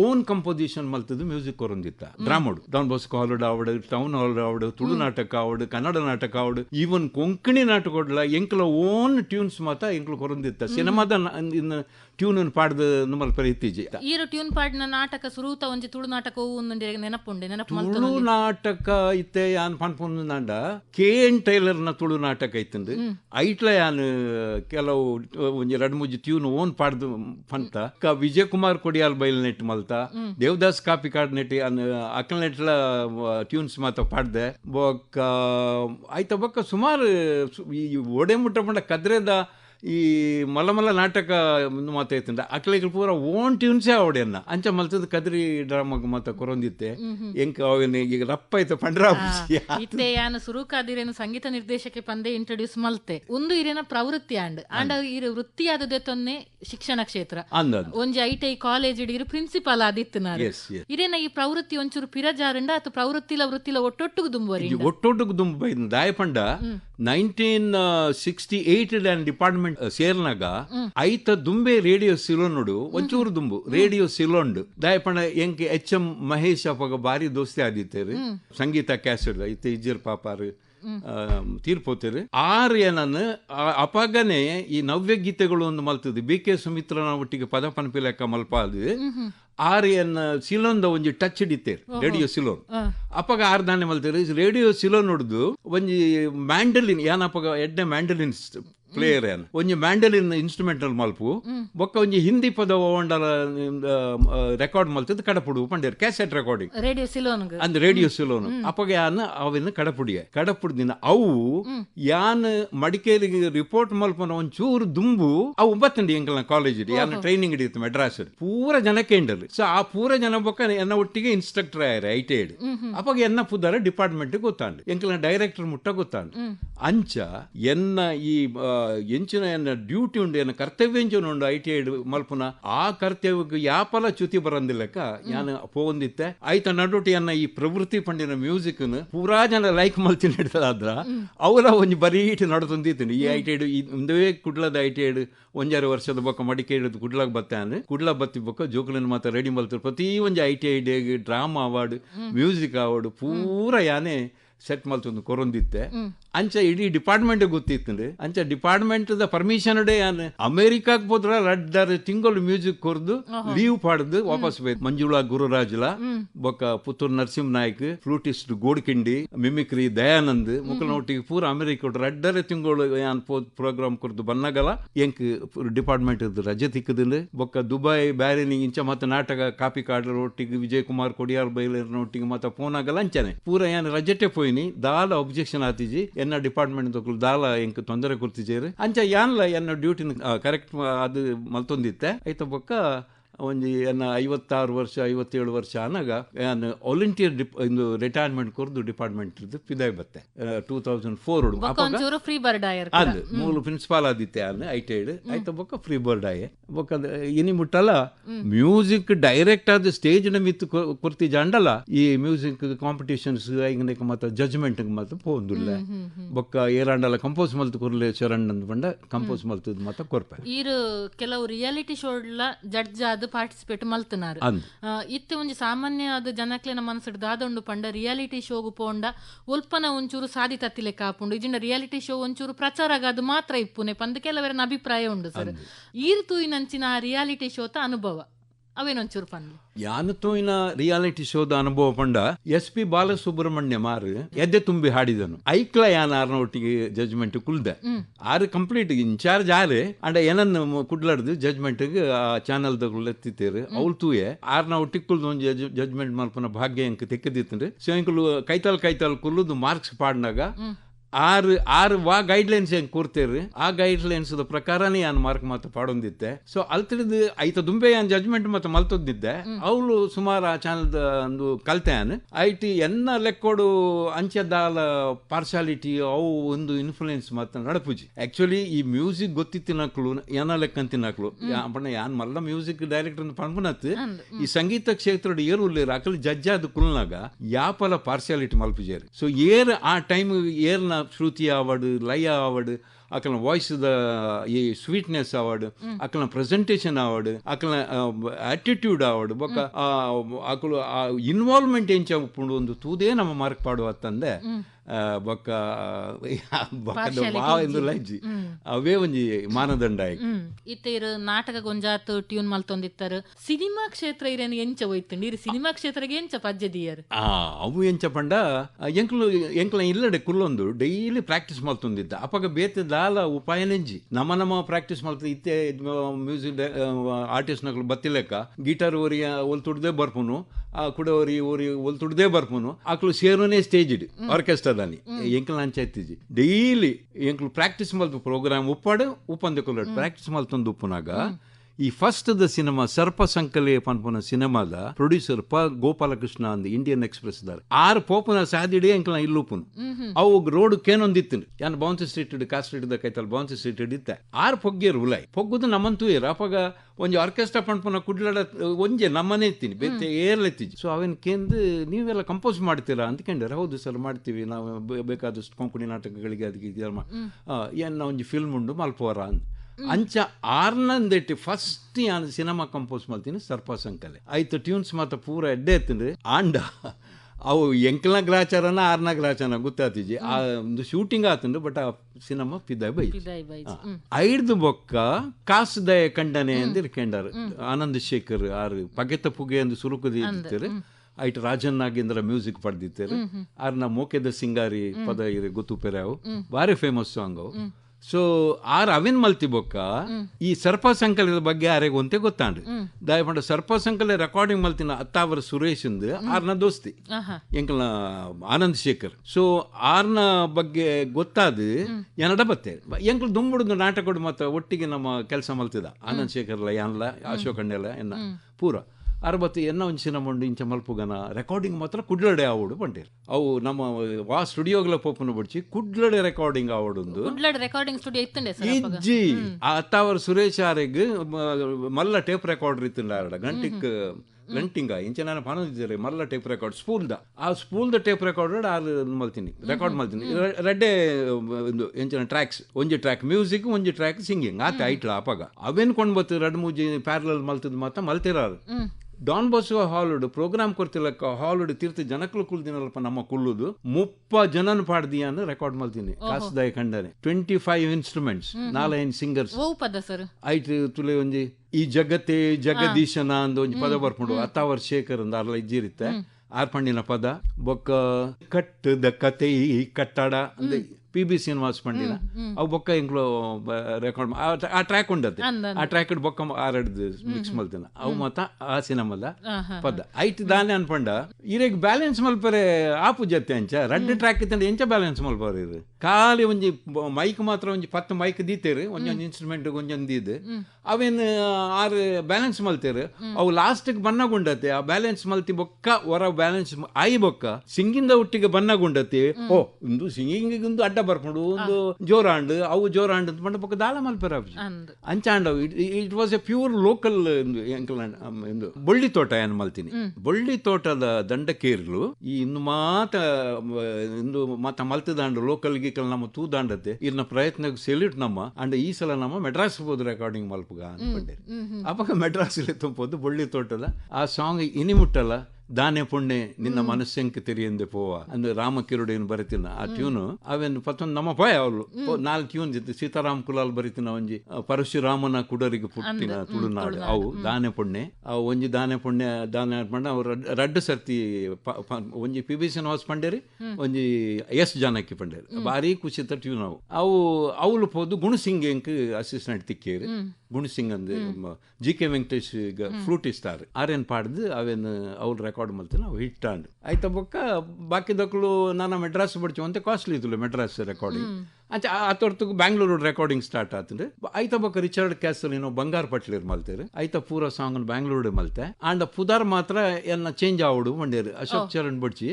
ಓನ್ ಕಂಪೋಸಿಷನ್ ಮಲ್ತದು ಮ್ಯೂಸಿಕ್ ಕೊರೊಂದಿತ್ತ ಡ್ರಾಮಡು ಡಾನ್ ಬಾಸ್ಕೋ ಹಾಲಿಡ್ ಆವಡ್ ಟೌನ್ ಹಾಲ್ ಆವಡ್ ತುಳು ನಾಟಕ ಆವಡ್ ಕನ್ನಡ ನಾಟಕ ಆವಡ್ ಈವನ್ ಕೊಂಕಣಿ ನಾಟಕ ಎಂಕ್ಲ ಓನ್ ಟ್ಯೂನ್ಸ್ ಮಾತ ಎಂಕ್ಲು ಕೊರೊಂದಿತ್ತ. ಸಿನಿಮಾದ ಟ್ಯೂನ್ ಪಾಡ್ದ ಮಲ್ಪರ ಇತ್ತೀಜೆ ಈರು ಟ್ಯೂನ್ ಪಾಡ್ನ ನಾಟಕ ಸುರೂತ ಒಂಜಿ ತುಳು ನಾಟಕ ನೆನಪುಂಡೆ ನೆನಪು ತುಳು ನಾಟಕ ಇತ್ತೆ ಯಾನ್ ಪನ್ಪುನ್ ನಂಡ ಕೆ ಎನ್ ಟೈಲರ್ನ ತುಳು ನಾಟಕ ಐತಂದು. ಐಟ್ಲ ಯಾನ್ ಕೆಲವು ಒಂಜಿ ರಡ್ ಮೂಜಿ ಟ್ಯೂನ್ ಓನ್ ಪಾಡ್ದು ಪಂತ. ಕ ವಿಜಯಕುಮಾರ್ ಕೊಡಿಯಾಲ್ ಬೈಲ್ ನೆಟ್ ಮಲ್ತ. ದೇವದಾಸ್ ಕಾಪಿ ಕಾರ್ಡ್ ನೆಟ್ ಅನ್ ಅಕಲ್ ನೆಟ್ಲ ಟ್ಯೂನ್ಸ್ ಮಾತ ಪಾಡ್ದೆ. ಬೊಕ್ಕ ಆಯ್ತ ಬೊಕ್ಕ ಸುಮಾರು ಈ ಒಡೆ ಮುಟ್ಟ ಪಂಡ ಕದ್ರೆದ ಈ ಮಲಮಲ ನಾಟಕ ಮಾತಾಯ್ತಂಡ ಅಕ್ಲಿಗೆ ಪೂರ ಓನ್ ಟ್ಯೂನ್ಸೆ ಅವಡೆಯನ್ನ ಅಂಚ ಮಲ್ತದ ಕದ್ರಿ ಡ್ರಾಮಾಗ ಮಾತ ಕೊರೊಂದಿತ್ತೆ. ಎಂಕ ಅವನ್ ಈಗ ರಪ್ಪ ಐತ ಪಂಡ್ರ ಇತ್ತೆ ಯಾನು ಸುರೂಕಾದಿರೇನು ಸಂಗೀತ ನಿರ್ದೇಶಕ್ಕೆ ಪಂದೆ ಇಂಟ್ರೊಡ್ಯೂಸ್ ಮಲ್ತೆ. ಒಂದು ಇರೇನ ಪ್ರವೃತ್ತಿ ಆಂಡ್. ಆಂಡ ವೃತ್ತಿ ಆದದೆ ತೊನ್ನೆ ಶಿಕ್ಷಣ ಕ್ಷೇತ್ರ. ಒಂಜಿ ಐ ಟಿ ಐ ಕಾಲೇಜ್ ಇರು ಪ್ರಿನ್ಸಿಪಾಲ್ ಎಸ್ ಇರೇನ ಈ ಪ್ರವೃತ್ತಿ ಒಂಚೂರು ಪಿರಜಾರಂಡ ಅಥವಾ ಪ್ರವೃತ್ತಿಲ ವೃತ್ತಿಲ ಒಟ್ಟೊಟ್ಟುಗು ದುಂಬುವರಿ ಒಟ್ಟೊಟ್ಟಿಗೆ ದುಂಬ ದಾಯ ದಾಯಪಂಡ ನೈನ್ಟೀನ್ ಸಿಕ್ಸ್ಟಿ ಏಟ್ ಡಿಪಾರ್ಟ್ಮೆಂಟ್ ಸೇರ್ನಾಗ ಐತ ದುಂಬೆ ರೇಡಿಯೋ ಸಿಲೋನುಡು ಒಂಚೂರು ದುಂಬು, ರೇಡಿಯೋ ಸಿಲೋಂಡ್. ದಯಪಣ ಎಂಕೆ ಎಚ್ ಎಂ ಮಹೇಶ್ ಅಪ್ಪಗ ಬಾರಿ ದೋಸ್ತಿ ಆದಿತ್ತೇರಿ. ಸಂಗೀತ ಕ್ಯಾಸೆಟ್, ಐತೆ ಇಜ್ಜರ್ ಪಾಪಾರು ತೀರ್ಪೋತೀರಿ. ಆರ್ ಏನನ್ನು ಅಪಗನೆ ಈ ನವ್ಯ ಗೀತೆಗಳು ಒಂದು ಮಲ್ತದೆ. ಬಿ ಕೆ ಸುಮಿತ್ರನ ಒಟ್ಟಿಗೆ ಪದ ಪನ್ಪಿಲಕ್ಕ ಮಲ್ಪಾದು ಆರ್ ಎನ್ ಸಿಲೋನ್ದ ಒಂಜಿ ಟಚ್ ಹಿಡಿತೇರು ರೇಡಿಯೋ ಸಿಲೋನ್. ಅಪ್ಪಗ ಆರ್ ದಾನೆ ಮಲ್ತೇರು ರೇಡಿಯೋ ಸಿಲೋನ್ ಹೊಡೆದು ಒಂಜಿ ಮ್ಯಾಂಡಲಿನ್ ಏನಪ್ಪಗ ಎಡ್ಡೆ ಮ್ಯಾಂಡಲಿನ್ ಪ್ಲೇಯರ್ ಏನ್? ಒಂಜಿ ಮ್ಯಾಂಡಲಿನ್ ಇನ್ಸ್ಟ್ರೂಮೆಂಟಲ್ ಮಲ್ಪು ಬೊಕ್ಕ ಒಂಜಿ ಹಿಂದಿ ಪದ ಓಂಡಲ ರೆಕಾರ್ಡ್ ಮಲ್ತದ ಕಡಪುಡು ಪಂಡೇರ್ ಕ್ಯಾಸೆಟ್ ರೆಕಾರ್ಡಿಂಗ್ ರೇಡಿಯೋ ಸಿಲೋನ್ ಅಂದ್ ರೇಡಿಯೋ ಸಿಲೋನ್ ಅಪ್ಪಗ ಯಾನ್ ಅವಿನ ಕಡಪುಡಿಯ. ಕಡಪುಡ್ದಿನ ಅವು ಯಾನ್ ಮಡಿಕೇರಿ ರಿಪೋರ್ಟ್ ಮಲ್ಪನ ಒಂಚೂರು ದುಂಬು ಅವು ಬತ್ತಂಡಿ ಎಂಕಲ್ನ ಕಾಲೇಜ್ ಯಾನ್ ಟ್ರೈನಿಂಗ್ ಹಿಡಿಯುತ್ತೆ ಮೆಡ್ರಾಸ್ ಪೂರ ಜನ ಕೇಂಡಲ್ ಸೊ ಆ ಪೂರ ಜನ ಬೊಕ್ಕ ಎನ್ನ ಒಟ್ಟಿಗೆ ಇನ್ಸ್ಟ್ರಕ್ಟರ್ ಆಯ್ರೆ ಐಟೈಡ್ ಅಪ್ಪಗ ಎನ್ನ ಪುದರ ಡಿಪಾರ್ಟ್ಮೆಂಟ್ ಗೊತ್ತಾಂಡ್ ಎಂಕಲ್ನ ಡೈರೆಕ್ಟರ್ ಮುಟ್ಟ ಗೊತ್ತಾಂಡ್ ಅಂಚ ಎನ್ನ ಈ ಎಂಚಿನ ಡ್ಯೂಟಿ ಉಂಡು, ಏನ ಕರ್ತವ್ಯ ಎಂಚಿನ ಉಂಡು ಐ ಟಿ ಐಡ್ ಮಲ್ಪುನ. ಆ ಕರ್ತವ್ಯಕ್ಕೆ ಯಾಪಲ ಚ್ಯುತಿ ಬರಂದಿಲ್ಲಕ ಯಾನ ಪೋಂದಿತ್ತೆ ಆಯ್ತ ನಡುಟಿ ಅನ್ನ ಈ ಪ್ರವೃತ್ತಿ ಪಂಡಿನ ಮ್ಯೂಸಿಕ್ ಪೂರಾ ಜನ ಲೈಕ್ ಮಲ್ತಿ ನಡೆದಾದ್ರ ಅವರ ಒಂಜಿ ಬರೀಟ್ ನಡ್ತೊಂದಿತ್ತು ಈ ಐ ಟಿ ಐಡ್ ಒಂದೇ ಕುಡ್ಲದ ಐ ಟಿ ಐಡ್ ಒಂಜಾರು ವರ್ಷದ ಬೊಕ್ಕ ಮಡಿಕೆ ಹಿಡಿದು ಕುಡ್ಲಾಗ ಬತ್ತಾನೆ. ಕುಡ್ಲ ಬತ್ತಿ ಬೊಕ್ಕ ಜೋಕುಲಿನ ಮಾತ್ರ ರೆಡಿ ಮಲ್ತಾರೆ. ಪ್ರತಿ ಒಂಜಿ ಐ ಟಿ ಐ ಡೇಗ್ ಡ್ರಾಮಾ ಅವಾರ್ಡ್ ಮ್ಯೂಸಿಕ್ ಅವಾರ್ಡ್ ಪೂರ ಯಾನೆ ಸೆಟ್ ಮಲ್ತೊಂದು ಕೊರೊಂದಿತ್ತೆ. ಅಂಚ ಇಡೀ ಡಿಪಾರ್ಟ್ಮೆಂಟ್ ಗೊತ್ತಿತ್ತು ಅಂಚ ಡಿಪಾರ್ಟ್ಮೆಂಟ್ ದ ಪರ್ಮಿಷನ್ ಡೇ ಅಮೆರಿಕಾಕ್ ಹೋದ್ರ ರಡ್ಡರ್ ತಿಂಗಳು ಮ್ಯೂಸಿಕ್ ಕೊರ್ದು ಲೀವ್ ಪಾಡ್ದು ವಾಪಸ್ ಬೇಕು ಮಂಜುಳಾ ಗುರುರಾಜುಲ ಬೊಕ್ಕ ಪುತ್ತೂರ್ ನರಸಿಂಹ ನಾಯ್ಕ್ ಫ್ಲೂಟಿಸ್ಟ್ ಗೋಡ್ಕಿಂಡಿ ಮಿಮಿಕ್ರಿ ದಯಾನಂದ್ ಮುಕ್ಕನೊಟ್ಟಿಗೆ ಪೂರ ಅಮೆರಿಕ ರಡ್ಡರೆ ತಿಂಗಳು ಯಾನ್ ಪ್ರೋಗ್ರಾಮ್ ಕೊರ್ದು ಬನ್ನಗಲ ಎಂಕ್ ಡಿಪಾರ್ಟ್ಮೆಂಟ್ ರಜೆ ತಿಕ್ಕದಿಲ್ಲ. ಬೊಕ್ಕ ದುಬೈ ಬ್ಯಾರಿನಿ ಇಂಚ ಮತ್ತೆ ನಾಟಕ ಕಾಪಿ ಕಾರ್ಡ್ ಒಟ್ಟಿಗೆ ವಿಜಯ್ ಕುಮಾರ್ ಕೊಡಿಯಾರ್ ಬೈಲರ್ ಒಟ್ಟಿಗೆ ಮತ್ತೆ ಫೋನ್ ಆಗಲ್ಲ ಅಂಚನೆ. ಪೂರ ಯಾನ್ ರಜೆಟೆ ಪೋಯಿನಿ ದಾಲ ಒಬ್ಜೆಕ್ಷನ್ ಆತಿಜಿ. ಎನ್ನ ಡಿಪಾರ್ಟ್ಮೆಂಟ್ ತಗೊಳ್ ದಾಲ ಎಂಕ್ ತೊಂದರೆ ಕೊರ್ತಿಜೇರು. ಅಂಚ ಯಾನ್ಲ ಎನ್ನ ಡ್ಯೂಟಿನ ಕರೆಕ್ಟ್, ಅದು ಮಲ್ತೊಂದಿತ್ತೆ. ಐತ ಬೊಕ್ಕ ಒಂಜಿ ಎನ್ನ ಐವತ್ತಾರು ವರ್ಷ ಐವತ್ತೇಳು ವರ್ಷ ಆನಾಗ ನಾನು ವಾಲಂಟಿಯರ್ ಡಿಪ್ ಇಂದು ರಿಟೈರ್ಮೆಂಟ್ ಕೊರ್ದು ಡಿಪಾರ್ಟ್ಮೆಂಟ್ ಪಿದಾಯ್ ಬತ್ತೆ. Two thousand four free bird ಅದು ಮೂಲ ಪ್ರಿನ್ಸಿಪಾಲ್ ಆದಿತ್ತೆ ಅನ್ನ ಐಟೈಡ್ ಐತ ಬೊಕ್ಕ ಫ್ರೀ ಬರ್ಡ್ ಆಯೆ. ಬೊಕ್ಕ ಇನಿ ಮುಟ್ಟಲ್ಲ ಮ್ಯೂಸಿಕ್ ಡೈರೆಕ್ಟ್ ಆದ ಸ್ಟೇಜ್ನ ಮಿತ್ತು ಕೊರ್ತಿ ಜಂಡಲ್ಲ ಈ ಮ್ಯೂಸಿಕ್ ಕಾಂಪಿಟೇಷನ್ಸ್ ಐಗನಕ ಮತ್ತ ಜಜ್ಮೆಂಟ್ ಮತ್ತ ಪೋಂದುಲ್ಲ. ಬೊಕ್ಕ ಏರಾಂಡಲ ಕಂಪೋಸ್ ಮಲ್ತು ಕೊರ್ಲೆ ಶರಣ್ ಅಂದ್ ಬಂಡ ಕಂಪೋಸ್ ಮಲ್ತದ್ ಮತ್ತ ಕೊರ್ಪೆ. ಈರು ಕೆಲವು ರಿಯಾಲಿಟಿ ಶೋಡ್ಲ ಜಡ್ಜ್ ಆದ್ ಪಾರ್ಟಿಸಿಪೇಟ್ ಮಲ್ತನಾರು. ಇತ್ತ ಒಂಜಿ ಸಾಮಾನ್ಯ ಅದು ಜನಕ್ಲೆನ ಮನಸ್ಸಿಡ್ ದಾದೊಂಡು ಪಂಡ ರಿಯಾಲಿಟಿ ಶೋಗು ಪೋಂಡ. ಉಲ್ಪನ ಒಂಚೂರು ಸಾದಿ ತತ್ತಿಲೆಕ್ಕ ಆಪುಂಡು ಇಜಿಂಡ ರಿಯಾಲಿಟಿ ಶೋ ಒಂಚೂರು ಪ್ರಚಾರ ಆಗಾದು ಮಾತ್ರ ಇಪ್ಪುನೆ. ಪಂದ ಕೆಲವರ ಅಭಿಪ್ರಾಯ ಉಂಡು ಸರ್. ಈರು ತೂಯಿನಂಚಿನ ರಿಯಾಲಿಟಿ ಶೋತ ಅನುಭವ. ಅವೇನೊಂಚೂರು ಪನ್ ಯಾನ ತೋಯಿನ ರಿಯಾಲಿಟಿ ಶೋದ ಅನುಭವ ಪಂಡ ಎಸ್ ಪಿ ಬಾಲಸುಬ್ರಹ್ಮಣ್ಯ ಮಾರು ಎದ್ದೆ ತುಂಬಿ ಹಾಡಿದನು. ಐಕ್ಲ ಯಾನ ಆರ್ನ ಒಟ್ಟಿಗೆ ಜಜ್ಮೆಂಟ್ ಕುಲ್ದೆ. ಆರು ಕಂಪ್ಲೀಟ್ ಇನ್ಚಾರ್ಜ್ ಆರೆ ಅಂಡ ಏನನ್ನ ಕುಡ್ಲಾಡ್ದು ಜಜ್ಮೆಂಟ್ ಆ ಚಾನಲ್ ಎತ್ತಿತ್ತೇರು. ಅವ್ಳು ತೂಯೆ ಆರ್ನ ಒಟ್ಟಿಗೆ ಕುಲ್ದು ಒಂದು ಜಜ್ಮೆಂಟ್ ಮಾಡ್ಪನ ಭಾಗ್ಯ ಅಂಕ ತೆಕ್ಕದಿತ್ತಂದ್ರೆ ಸೊ ಕೈತಾಲ್ ಕೈತಾಲ್ ಕುಲ್ಲುದು ಮಾರ್ಕ್ಸ್ ಪಾಡ್ನಾಗ ಆರು ಆರು ವಾ ಗೈಡ್ ಲೈನ್ಸ್ ಹೆಂಗ್ ಕೂರ್ತೇರಿ? ಆ ಗೈಡ್ ಲೈನ್ಸ್ ಪ್ರಕಾರನೇ ಯಾನ್ ಮಾರ್ಕ್ ಮತ್ತೆ ಪಾಡೊಂದಿತ್ತೆ. ಸೊ ಅಲ್ಲಿ ತಿಳಿದು ಐತ ದುಂಬೆ ಯಾನ್ ಜಜ್ಮೆಂಟ್ ಮತ್ತೆ ಮಲ್ತೊಂದಿದ್ದೆ. ಅವಳು ಸುಮಾರು ಆ ಚಾನಲ್ ಒಂದು ಕಲ್ತ್ಯಾನ್ ಐಟಿ ಎನ್ನ ಲೆಕ್ಕೋಡು ಅಂಚೆದಾಲ ಪಾರ್ಶಾಲಿಟಿ ಅವು ಒಂದು ಇನ್ಫ್ಲುಯೆನ್ಸ್ ಮತ್ತೆ ನಡಪುಜಿ. ಆಕ್ಚುಲಿ ಈ ಮ್ಯೂಸಿಕ್ ಗೊತ್ತಿತ್ತಿನಕ್ಲು ಏನ ಲೆಕ್ಕಂತಿನಕ್ಲು ಅಪ್ಪಣ್ಣ ಯಾನ್ ಮಲ್ಲ ಮ್ಯೂಸಿಕ್ ಡೈರೆಕ್ಟರ್ ಪಣಪುನತ್ ಈ ಸಂಗೀತ ಕ್ಷೇತ್ರ ಏರು ಉಳ್ಳೇರು ಅಕಲ್ ಜಜ್ಜಾದ ಕುಲ್ನಾಗ ಯಾಪಲ ಪಾರ್ಶಾಲಿಟಿ ಮಲ್ಪುಜೇರಿ. ಸೊ ಏರ್ ಆ ಟೈಮ್ ಏರ್ನ ಶ್ರುತಿ ಅವಾರ್ಡ್ ಲಯ ಅಕಲ್ನ ವಾಯ್ಸ್ ದ ಈ ಸ್ವೀಟ್ನೆಸ್ ಅವಾರ್ಡ್ ಅಕಲ್ನ ಪ್ರೆಸೆಂಟೇಷನ್ ಅವಾರ್ಡ್ ಅಕಲ್ನ ಆಟಿಟ್ಯೂಡ್ ಅವಾರ್ಡ್. ಬೊಕ್ಕ ಅಕಲು ಇನ್ವಾಲ್ವ್ಮೆಂಟ್ ಎಂಚ ಒಂದು ತೂದೇ ನಮ್ಮ ಮಾರ್ಕ್ ಪಾಡುವ ತಂದೆ ಬೊಕ್ಕದ ವಾ ಎಂದು ಲಜ್ಜಿ. ಅವೇ ಒಂಜಿ ಮಾನದಂಡ ಇತ್ತೆ ಇರು ನಾಟಕ ಗೊಂಜಾತ್ ಟ್ಯೂನ್ ಮಲ್ತೊಂದಿತ್ತರು ಸಿನಿಮಾ ಕ್ಷೇತ್ರ ಇರೇನು ಎಂಚ ಹೋಯ್ತಂಡಿ? ಇರು ಸಿನಿಮಾ ಕ್ಷೇತ್ರಗೆ ಎಂಚ ಪಜ್ಜದಿಯರ್ ಆ ಅವು ಎಂಚ ಪಂಡ ಎಂಕ್ಲು ಎಂಕ್ಲ ಇಲ್ಲಡೆ ಕುಲ್ಲೊಂದು ಡೈಲಿ ಪ್ರಾಕ್ಟೀಸ್ ಮಲ್ತೊಂದಿದ್ದ ಅಪಗ ಬೇತೆ ದಾಲ ಉಪಾಯನೆಂಜಿ ನಮ್ಮ ನಮ್ಮ ಪ್ರಾಕ್ಟೀಸ್ ಮಲ್ತ ಇತ್ತೆ ಮ್ಯೂಸಿಕ್ ಆರ್ಟಿಸ್ಟ್ ನಕ್ಲು ಬತ್ತಿಲೆಕ್ಕ ಗಿಟಾರ್ ಓರಿ ಒಲ್ ತುಡ್ದೆ ಬರ್ಪುನು ಆ ಓರಿ ಓರಿ ಒಲ್ ತುಡ್ದೆ ಬರ್ಪುನು ಅಕ್ಲು ಸೇರೋನೇ ಸ್ಟೇಜ್ ಇಡ್ ಆರ್ಕೆಸ್ಟ್ರಾದಾನಿ ಎಂಕ್ಲ ಅಂಚಾಯ್ತಿಜಿ ಡೈಲಿ ಎಂಕ್ಲು ಪ್ರಾಕ್ಟೀಸ್ ಮಲ್ತು ಪ್ರೋಗ್ರಾಮ್ ಉಪ್ಪಾಡು ಉಪ್ಪಂದೆ ಕೊಲ್ಲಡ್ ಪ್ರಾಕ್ಟೀಸ್ ಮಲ್ತೊಂದು ಉಪ್ಪುನಾಗ ಈ ಫಸ್ಟ್ ದ ಸಿನಿಮಾ ಸರ್ಪ ಸಂಕಲೆ ಪನ್ಪುನ ಸಿನಿಮಾದ ಪ್ರೊಡ್ಯೂಸರ್ ಪ ಗೋಪಾಲಕೃಷ್ಣ ಅಂದ್ ಇಂಡಿಯನ್ ಎಕ್ಸ್ಪ್ರೆಸ್ ದಾರ್. ಆರ್ ಪೋಪನ ಸಾದಿಡಿ ಅಂಕಲ ಇಲ್ಲೂಪುನ್ ಅವು ರೋಡ್ ಕೇನೊಂದಿತ್ತು ಯಾನ್ ಬೌನ್ಸಿ ಸ್ಟ್ರೀಟ್ ಕಾಸ್ಟ್ ಸ್ಟ್ರೀಟ್ ದ ಕೈತಲ್ ಬೌನ್ಸಿ ಸ್ಟ್ರೀಟ್ ಇತ್ತೆ. ಆರ್ ಪೊಗ್ಗೇರು ಉಲಾಯ್ ಪೊಗ್ಗುದು ನಮ್ಮಂತೂ ಏರ್ ಅಪಗ ಒಂಜಿ ಆರ್ಕೆಸ್ಟ್ರಾ ಪನ್ಪುನ ಕುಡ್ಲಾಡ ಒಂಜೆ ನಮ್ಮನೆ ಇತ್ತೀನಿ. ಬೇತೆ ಏರ್ಲೈತಿ ಸೊ ಅವನ್ ಕೇಂದು ನೀವೆಲ್ಲ ಕಂಪೋಸ್ ಮಾಡ್ತೀರಾ ಅಂತ ಕೇಂದ್ರ ಹೌದು ಸರ್ ಮಾಡ್ತೀವಿ. ನಾವು ಬೇಕಾದಷ್ಟು ಕೊಂಕಣಿ ನಾಟಕಗಳಿಗೆ ಅದಕ್ಕೆ ಏನ್ ಒಂದು ಫಿಲ್ಮ್ ಉಂಡು ಮಲ್ಪೋರ ಅಂತ ಅಂಚ ಆರ್ನಂದೆಟ್ಟಿ ಫಸ್ಟ್ ಯಾನ್ ಸಿನಿಮಾ ಕಂಪೋಸ್ ಮಾಡ್ತೀನಿ ಸರ್ಪ ಸಂಕಲೆ. ಆಯ್ತು ಟ್ಯೂನ್ಸ್ ಮಾತ್ರ ಪೂರ ಎಡ್ಡೆ ಎತ್ತಂದ್ರೆ ಆಂಡ ಅವು ಎಂಕ್ಲ ಗ್ರಾಚಾರನ ಆರ್ನ ಗ್ರಾಚಾರ ಗೊತ್ತಾತಿಜಿ. ಆ ಒಂದು ಶೂಟಿಂಗ್ ಆತಂದ್ರೆ ಬಟ್ ಆ ಸಿನಿಮಾ ಪಿದಾಯ್ ಬೈ ಐಡ್ದು ಬೊಕ್ಕ ಕಾಸುದಯ ಕಂಡನೆ ಅಂದಿರ್ ಕೆಂಡಾರ್. ಆನಂದ್ ಶೇಖರ್ ಆರ್ ಪಗೆತ ಪುಗೆ ಎಂದು ಸುರುಕುದಿ ಇರ್ತಾರೆ ಐಟ್ ರಾಜನ್ ನಾಗೇಂದ್ರ ಮ್ಯೂಸಿಕ್ ಪಡೆದಿತ್ತರು. ಆರ್ನ ಮೋಕೆದ ಸಿಂಗಾರಿ ಪದ ಇರಿ ಗೊತ್ತು ಅವು. ಬಾರಿ ಫೇಮಸ್ ಸಾಂಗ್ ಅವು. ಸೊ ಆರ್ ಅವಿನ್ ಮಲ್ತಿ ಬೊಕ್ಕ ಈ ಸರ್ಪ ಸಂಕಲದ ಬಗ್ಗೆ ಆರೆಗೆ ಒಂತೆ ಗೊತ್ತಾಂಡು ದಯಮಾಡ ಸರ್ಪ ಸಂಕಲ ರೆಕಾರ್ಡಿಂಗ್ ಮಲ್ತಿನ ಅತ್ತಾವರ ಸುರೇಶ್ ಇಂದ ಆರ್ನ ದೋಸ್ತಿ ಎಂಕಲ್ನ ಆನಂದ್ ಶೇಖರ್. ಸೊ ಆರ್ನ ಬಗ್ಗೆ ಗೊತ್ತಾದ ಏನಡ ಬತ್ತೆ. ಎಂಕಲ್ ದುಂಬುಡ್ದು ನಾಟಕ ಮತ್ತೆ ಒಟ್ಟಿಗೆ ನಮ್ಮ ಕೆಲಸ ಮಲ್ತಿದ. ಆನಂದ್ ಶೇಖರ್ಲ ಯಾನ್ಲ ಅಶೋಕ್ ಅಣ್ಣೆಲ್ಲ ಎನ್ನ ಪೂರ. ಅರವತ್ತು ಎನ್ನ ಒಂಚಿನ ಇಂಚ ಮಲ್ಪುಗನ. ರೆಕಾರ್ಡಿಂಗ್ ಮಾತ್ರ ಕುಡ್ಲಡೆ ಆವಡು ಪಂಡೇರು ಅವು ನಮ್ಮ ವಾ ಸ್ಟುಡಿಯೋಗಳ ಪೋಪನ ಬಡ್ಚಿ ಕುಡ್ಲಡೆ ರೆಕಾರ್ಡಿಂಗ್ ಆವಡುಂದು ಕುಡ್ಲಡೆ ರೆಕಾರ್ಡಿಂಗ್ ಸ್ಟುಡಿಯೋ ಇತ್ತಂಡೆ ಸರ್ ಇಜ್ಜಿ. ಅತ್ತಾವರ್ ಸುರೇಶ್ ಆರೆಗ್ ಮಲ್ಲ ಟೇಪ್ ರೆಕಾರ್ಡರ್ ಇತ್ತು ಆರಡ. ಗಂಟಿಕ್ ಗಂಟಿಂಗ. ಇಂಚ ನಾನು ಪಾನಿದ್ದೀರಿ ಮಲ್ಲ ಟೇಪ್ ರೆಕಾರ್ಡ್ ಸ್ಪೂಲ್ದ ಆ ಸ್ಪೂಲ್ದ ಟೇಪ್ ರೆಕಾರ್ಡ್ ಆರು ಮಲ್ತೀನಿ ರೆಕಾರ್ಡ್ ಮಲ್ತೀನಿ. ರೆಡ್ಡೆ ಒಂದು ಎಂಚಿನ ಟ್ರ್ಯಾಕ್ಸ್ ಒಂಜಿ ಟ್ರ್ಯಾಕ್ ಮ್ಯೂಸಿಕ್ ಒಂಜಿ ಟ್ರ್ಯಾಕ್ ಸಿಂಗಿಂಗ್ ಆತ ಐಟ್ಲ ಅಪಾಗ. ಅವೇನ್ ಕೊಂಡ್ ಬತ್ತು ಎರಡು ಮೂಜಿ ಪ್ಯಾರಲಲ್ ಮಲ್ತದ್ ಮಾತ ಮಲ್ತಿರಾರು. ಡಾನ್ ಬಾಸ್ಕೋ ಹಾಲುಡು ಪ್ರೋಗ್ರಾಮ್ ಕೊಡ್ತಿಲ್ಲಕ್ಕ ಹಾಲುಡು ತೀರ್ಥ ಜನಕ್ಕಲು ಕುಲ್ದಿನಲ್ಪ ನಮ್ಮ ಕುಲ್ಲುದು. ಮುಪ್ಪ ಜನನ ಅಂದ್ರೆ ರೆಕಾರ್ಡ್ ಮಾಡ್ತೀನಿ ಕಾಸ್ದಾಯ ಕಂಡನೆ ಟ್ವೆಂಟಿ ಫೈವ್ ಇನ್ಸ್ಟ್ರೂಮೆಂಟ್ಸ್ ನಾಲ್ಕೈನ್ ಸಿಂಗರ್ಸ್ ಆಯ್ತು ತುಲೆ ಒಂಜಿ ಈ ಜಗತ್ತೇ ಜಗದೀಶನ ಅಂದ ಒಂಜಿ ಪದ ಬರ್ಕೊಂಡು ಅತ್ತಾವರ್ ಶೇಖರ್ ಅಂದ ಅರ್ಲ ಇಜ್ಜಿರುತ್ತೆ. ಆರ್ಪಣ್ಣಿನ ಪದ. ಬೊಕ್ಕ ಕಟ್ಟದ ಕತೆ ಕಟ್ಟಡ ಅಂದ್ರೆ ಪಿ ಬಿ ಶ್ರೀನಿವಾಸ್ ಪಂಡಿನ ಅವು ಬೊಕ್ಕ ಇಂಕ್ಲು ರೆಕಾರ್ಡ್ ಆ ಟ್ರ್ಯಾಕ್ ಉಂಡತ್ತೆ ಆ ಟ್ರ್ಯಾಕ್ ಬೊಕ್ಕ ಆರಡ್ದು ಮಿಕ್ಸ್ ಮಲ್ತಿನ ಅವು ಮತ್ತ ಆ ಸಿನಿಮಾದ ಪದ್ದ. ಪದ ಐಟ್ ದಾನೆ ಅನ್ಪಂಡ ಇರೇಗ್ ಬ್ಯಾಲೆನ್ಸ್ ಮಲ್ಪರೆ ಆಪು ಜತ್ತೆ ಅಂಚ ರೆಡ್ ಟ್ರ್ಯಾಕ್ ಇತ್ತಂಡ ಎಂಚ ಬ್ಯಾಲೆನ್ಸ್ ಮಲ್ಪರ ಇದು. ಖಾಲಿ ಒಂಜಿ ಮೈಕ್ ಮಾತ್ರ ಒಂಜಿ ಪತ್ತು ಮೈಕ್ ದೀತೇರು ಒಂಜೊಂದು ಇನ್ಸ್ಟ್ರೂಮೆಂಟ್ ಒಂಜೊಂದು ಇದು ಅವೇನು ಆರು ಬ್ಯಾಲೆನ್ಸ್ ಮಲ್ತೇರು ಅವು ಲಾಸ್ಟ್ಗೆ ಬನ್ನಗುಂಡತ್ತೆ ಆ ಬ್ಯಾಲೆನ್ಸ್ ಮಲ್ತಿ ಬೊಕ್ಕ ಹೊರ ಬ್ಯಾಲೆನ್ಸ್ ಆಯಿ ಬೊಕ್ಕ ಸಿಂಗಿಂದ ಒಟ್ಟಿಗೆ ಬನ್ನಗುಂಡತ್ತೆ ಓ ಇಂದು ಸಿಂಗಿಂಗ್ ಅಡ್ಡ ಬರ್ಕೊಂಡು ಒಂದು ಜೋರಾಂಡ್ ಅವು ಜೋರಾಂಡ್ ಅಂತ ಬೊಕ್ಕ ದಾಳ ಮಲ್ಪರ ಅಂಚಾಂಡ್ ಅವು. It was a pure local ಎಂದು ಬೊಳ್ಳಿ ತೋಟ ಏನು ಮಲ್ತೀನಿ. ಬೊಳ್ಳಿ ತೋಟದ ದಂಡಕೇರ್ಲು ಈ ಇನ್ನು ಮಾತ ಇಂದು ಮಾತ ಮಲ್ತದಾಂಡು ಲೋಕಲ್ ಗೀಕಲ್ ನಮ್ಮ ತೂದಾಂಡತೆ ಇನ್ನ ಪ್ರಯತ್ನ ಸೆಲ್ಯೂಟ್ ನಮ್ಮ. ಅಂಡ್ ಈ ಸಲ ನಮ್ಮ ಮೆಡ್ರಾಸ್ ಹೋದ್ ರೆಕಾರ್ಡಿಂಗ್ ಮಲ್ಪುಗ ಅನ್ಕೊಂಡೆ. ಅವಾಗ ಮೆಡ್ರಾಸ್ ತುಂಬೋದು ಬೊಳ್ಳಿ ತೋಟದ. ಆ ಸಾಂಗ್ ಇನಿಮುಟ್ಟಲ್ಲ. ದಾನೆ ಪುಣ್ಯ ನಿನ್ನ ಮನಸ್ಸಂಕ ತೆರಿಯಂದೆ ಪೋವ ಅಂದ್ರೆ ರಾಮ ಕಿರುಡೇನು ಬರಿತಿನ ಆ ಟ್ಯೂನು ಅವೇನು ಪತ್ತೊಂದು ನಮ್ಮ ಪಾಯ ಅವಳು. ನಾಲ್ಕು ಟ್ಯೂನ್ ಜೊತೆ ಸೀತಾರಾಮ್ ಕುಲಾಲ್ ಬರಿತಿನ ಒಂಜಿ. ಪರಶುರಾಮನ ಕುಡರಿಗೆ ಪುಟ್ಟಿನ ತುಳುನಾಡು. ಅವು ದಾನೆ ಪುಣ್ಯ. ಅವು ಒಂಜಿ ದಾನೆ ಪುಣ್ಯ ದಾನೆ ಪಂಡ ಅವ್ರು ರಡ್- ರಡ್ಡು ಸರ್ತಿ ಒಂಜಿ ಪಿ ಬಿ ಶ್ರೀನಿವಾಸ್ ಪಂಡೇರಿ ಒಂಜಿ ಎಸ್ ಜಾನಕಿ ಪಂಡೇರಿ ಭಾರಿ ತ ಟ್ಯೂನ್ ಅವು. ಅವು ಅವಳು ಪೋದು ಗುಣಸಿಂಗ್ ಅಸಿಸ್ಟೆಂಟ್ ತಿಕ್ಕೇರಿ. ಗುಣಸಿಂಗ್ ಅಂದ್ರೆ ಜಿ ಕೆ ವೆಂಕಟೇಶ್ ಫ್ಲೂಟ್ ಆರ್ ಆರೇನ್ ಪಾಡ್ದು ಅವೇನು ಅವ್ರು ರೆಕಾರ್ಡ್ ಮಾಡ್ತೀನಿ ನಾವು ಹಿಟ್ ಅಂಡ್ ಆಯ್ತ ಬೊಕ್ಕ ಬಾಕಿದಕ್ಲು ನಾನು ಮೆಡ್ರಾಸ್ ಬಡ್ಚು ಅಂತ ಕಾಸ್ಟ್ಲಿ ಇದ್ಲು ಮೆಡ್ರಾಸ್ ರೆಕಾರ್ಡಿಂಗ್ ಅಂಚ ಆತೊರ್ತು ಬ್ಯಾಂಗ್ಳೂರು ರೆಕಾರ್ಡಿಂಗ್ ಸ್ಟಾರ್ಟ್ ಆತಂದ್ರೆ ಐತ ಬೊಕ ರಿಚರ್ಡ್ ಕ್ಯಾಸಲ್ ಏನೋ ಬಂಗಾರ ಪಟ್ಲೇರ್ ಮಲ್ತೇರು. ಐತ ಪೂರ ಸಾಂಗ್ ಬ್ಯಾಂಗ್ಳೂರು ಮಲ್ತೆ. ಅಂಡ್ ಪುದಾರ್ ಮಾತ್ರ ಎನ್ನ ಚೇಂಜ್ ಆವಡು ಮಂಡೇರು ಅಶೋಕ್ ಚರಣ್ ಬಡ್ಚಿ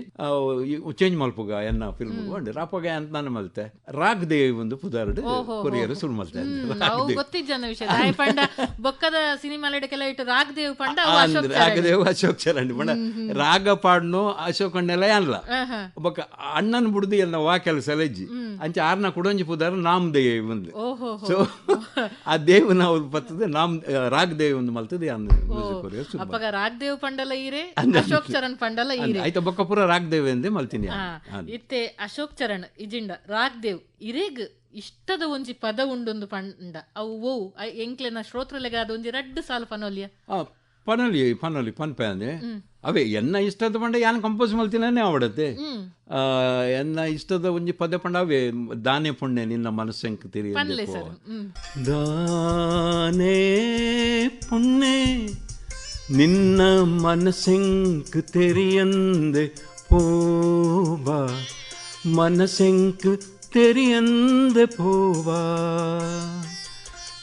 ಚೇಂಜ್ ಮಲ್ಪುಗ ಎನ್ನ ಫಿಲ್ಮ್ ಮಂಡೇರು ಅಪ್ಪಗ ಅಂತ ನಾನು ಮಲ್ತೆ. ರಾಗ್ ದೇವ್ ಒಂದು ಪುದಾರ್ ಕೊರಿಯರ್ ಸುಲ್ ಮಲ್ತೆ ಗೊತ್ತಿಜ್ಜನ ವಿಷಯ. ಪಂಡ ಬೊಕ್ಕದ ಸಿನಿಮಾಲೆಡಕ್ಕೆಲ್ಲ ಇಟ್ಟು ರಾಗದೇವ್ ಪಂಡ ಅವು ಅಶೋಕ್ ಅಂದ್ರೆ ರಾಗದೇವ್ ಅಶೋಕ್ ಚರಣ್ ಬಣ್ಣ ರಾಗ ಪಾಡ್ನು ಅಶೋಕ್ ಅಣ್ಣೆಲ್ಲ. ಬೊಕ್ಕ ಅಣ್ಣನ್ ಬುಡ್ದು ಎಲ್ಲ ವಾ ಕೆಲಸ ಅಂಚೆ ಅಂಚ ಆರ್ನ ಕುಡೊಂಜಿ ಪುದಾರ ನಾಮ ದೇವ್ ಒಂದು ಓಹೋ ಸೊ ಆ ದೇವನ ನಾವು ಬರ್ತದೆ ನಾಮ್ ರಾಗ್ ದೇವ್ ಒಂದು ಮಲ್ತದೆ ಅಪ್ಪಗ ಮ್ಯೂಸಿಕ್ ದೇವ್ ಪಂಡಲ ಈರೆ ಅಶೋಕ್ ಚರಣ್ ಪಂಡಲ ಈರೆ ಆಯ್ತು ಬೊಕ್ಕ ಪುರ ರಾಗ್ ದೇವ್ ಎಂದೇ ಮಲ್ತೀನಿ ಇತ್ತೆ ಅಶೋಕ್ ಚರಣ್ ಇಜಿಂಡ ರಾಗ್ದೇವ್ ಇರೇಗ್ ಇಷ್ಟದ ಒಂಜಿ ಪದ ಉಂಡೊಂದು ಪಂಡ ಅವು ಓ ಎಂಕ್ಲೆನ ಶ್ರೋತ್ರಲೆಗಾದ ಒಂಜಿ ರಡ್ಡು ಸಾಲ ಪನೋಲಿಯ. ಆ, ಪನೊಲಿ ಪನ್ ಪನ್ಪೆ ಅವೆ ಅವೇ ಎನ್ನ ಇಷ್ಟದ ಪಂಡ ಯಾನ್ ಕಂಪೋಸ್ ಮಲ್ತಿನೇ ಆವಡತ್ತೆ. ಎನ್ನ ಇಷ್ಟದ ಒಂಜಿ ಪದ ಪಂಡ ಅವೇ ದಾನೆ ಪುಣ್ಯ ನಿನ್ನ ಮನಸ್ಸಂಕ ತಿರಿ ದಾನೆ ಪುಣ್ಯ ನಿನ್ನ ಮನಸ್ಸೆಂಕ್ ತೆರಿಯಂದೆ ಪೋವಾ. ಮನಸ್ಸಂಕ ತೆರಿಯಂದೆ ಪೋವಾ.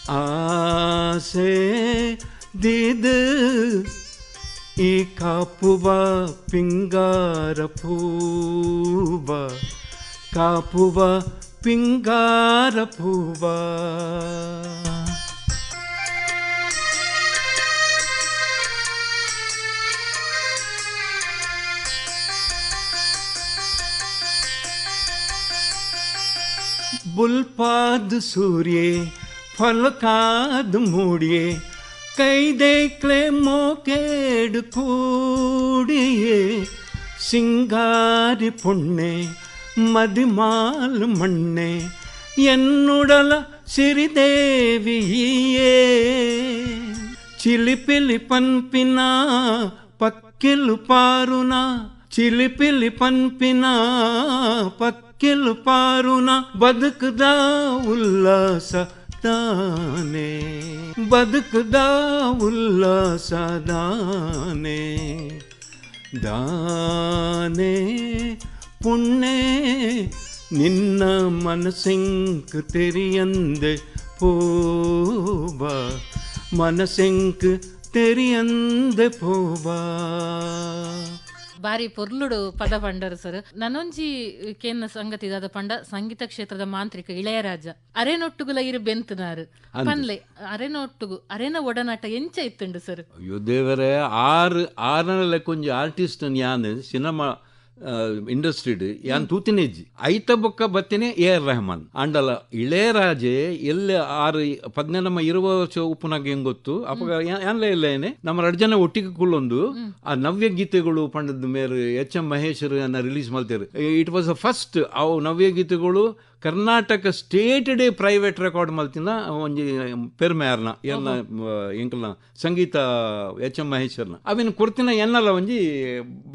ಆಸೆ ದಿದು ಈ ಕಾಪುವ ಪಿಂಗಾರ ಪೂವ ಕಾಪುವ ಪಿಂಗಾರ ಪೂವ ಬುಲ್ಪಾದ ಸೂರ್ಯೆ ಫಲಕಾದ ಮೂಡಿಯೆ ಕೈದೇಕ್ಲೆ ಮೋಕೇಡು ಕೂಡಿಯೇ ಸಿಂಗಾರಿ ಪುಣ್ಣೆ ಮದಿಮಾಲ್ ಮಣ್ಣೆ ಎನ್ನುಡಲ ಸಿರಿದೇವಿಯೇ చిలిపిలి పన్పిన పక్కిలు పారున చిలిపిలి పన్పిన పక్కిలు పారున బతుకుదా ఉల్లాస ದಾನೆ ಬದುಕುದಾ ಉಲ್ಲಾಸ ದಾನೆ ದಾನೆ ಪುಣ್ಯ ನಿನ್ನ ಮನಸೆಂಕ್ ತೆರಿಯಂದೆ போவா மனசெங்கு தெரியந்து போவா ಬಾರಿ ಪೊರ್ಲುಡು ಪದ ಪಂಡರು ಸರ್ ನನೊಂಜಿ ಕೇನ್ನ ಸಂಗತಿ ಇದಾದ ಪಂಡ ಸಂಗೀತ ಕ್ಷೇತ್ರದ ಮಾಂತ್ರಿಕ ಇಳೆಯರಾಜ. ಅರೆನೊಟ್ಟುಗುಲ ಇರು ಬೆಂತನಾರು. ಪನ್ಲೆ ಅರೆನೊಟ್ಟುಗು ಅರೆನ ಒಡನಾಟ ಎಂಚ ಇತ್ತುಂಡು ಸರ್ ಅಯ್ಯೋ ದೇವರೇ ಆರು ಆರನೇ ಲೆಕ್ಕೊಂಜಿ ಆರ್ಟಿಸ್ಟ್ ಯಾನ್ ಸಿನಿಮಾ ಇಂಡಸ್ಟ್ರಿಡ್ ಯಾನ್ ತೂತಿನೆಜ್ಜಿ. ಐತ ಬೊಕ್ಕ ಬತ್ತಿನ ಎ ಆರ್ ರೆಹಮಾನ್. ಅಂಡಲ ಇಳೆಯರಾಜೆ ಎಲ್ಲಿ ಆರು ಪದ್ನೆನಮ್ಮ ಇರುವ ವರ್ಷ ಉಪ್ಪುನಾಗ ಹೆಂಗ್ ಗೊತ್ತು? ಅಪಗ ಯಾನ್ಲ ಇಲ್ಲ ಏನೆ? ನಮ್ಮ ಎರಡು ಜನ ಒಟ್ಟಿಗೆ ಕುಲ್ಲೊಂದು ಆ ನವ್ಯ ಗೀತೆಗಳು ಪಂಡದ ಮೇರೆ ಎಚ್ ಎಂ ಮಹೇಶ್ವರ್ ಅನ್ನ ರಿಲೀಸ್ ಮಾಡ್ತಾರೆ. ಇಟ್ ವಾಸ್ ಅ ಫಸ್ಟ್ ಅವು ನವ್ಯ ಗೀತೆಗಳು ಕರ್ನಾಟಕ ಸ್ಟೇಟ್ ಡೇ ಪ್ರೈವೇಟ್ ರೆಕಾರ್ಡ್ ಮಲ್ತಿನ ಒಂಜಿ ಪೆರ್ಮ್ಯಾರ್ನ ಎನ್ನ ಎಂಕಲ್ನ ಸಂಗೀತ ಎಚ್ ಎಂ ಮಹೇಶ್ವರ್ನ. ಅವಿನ ಕುರ್ತಿನ ಎನ್ನಲ್ಲ ಒಂಜಿ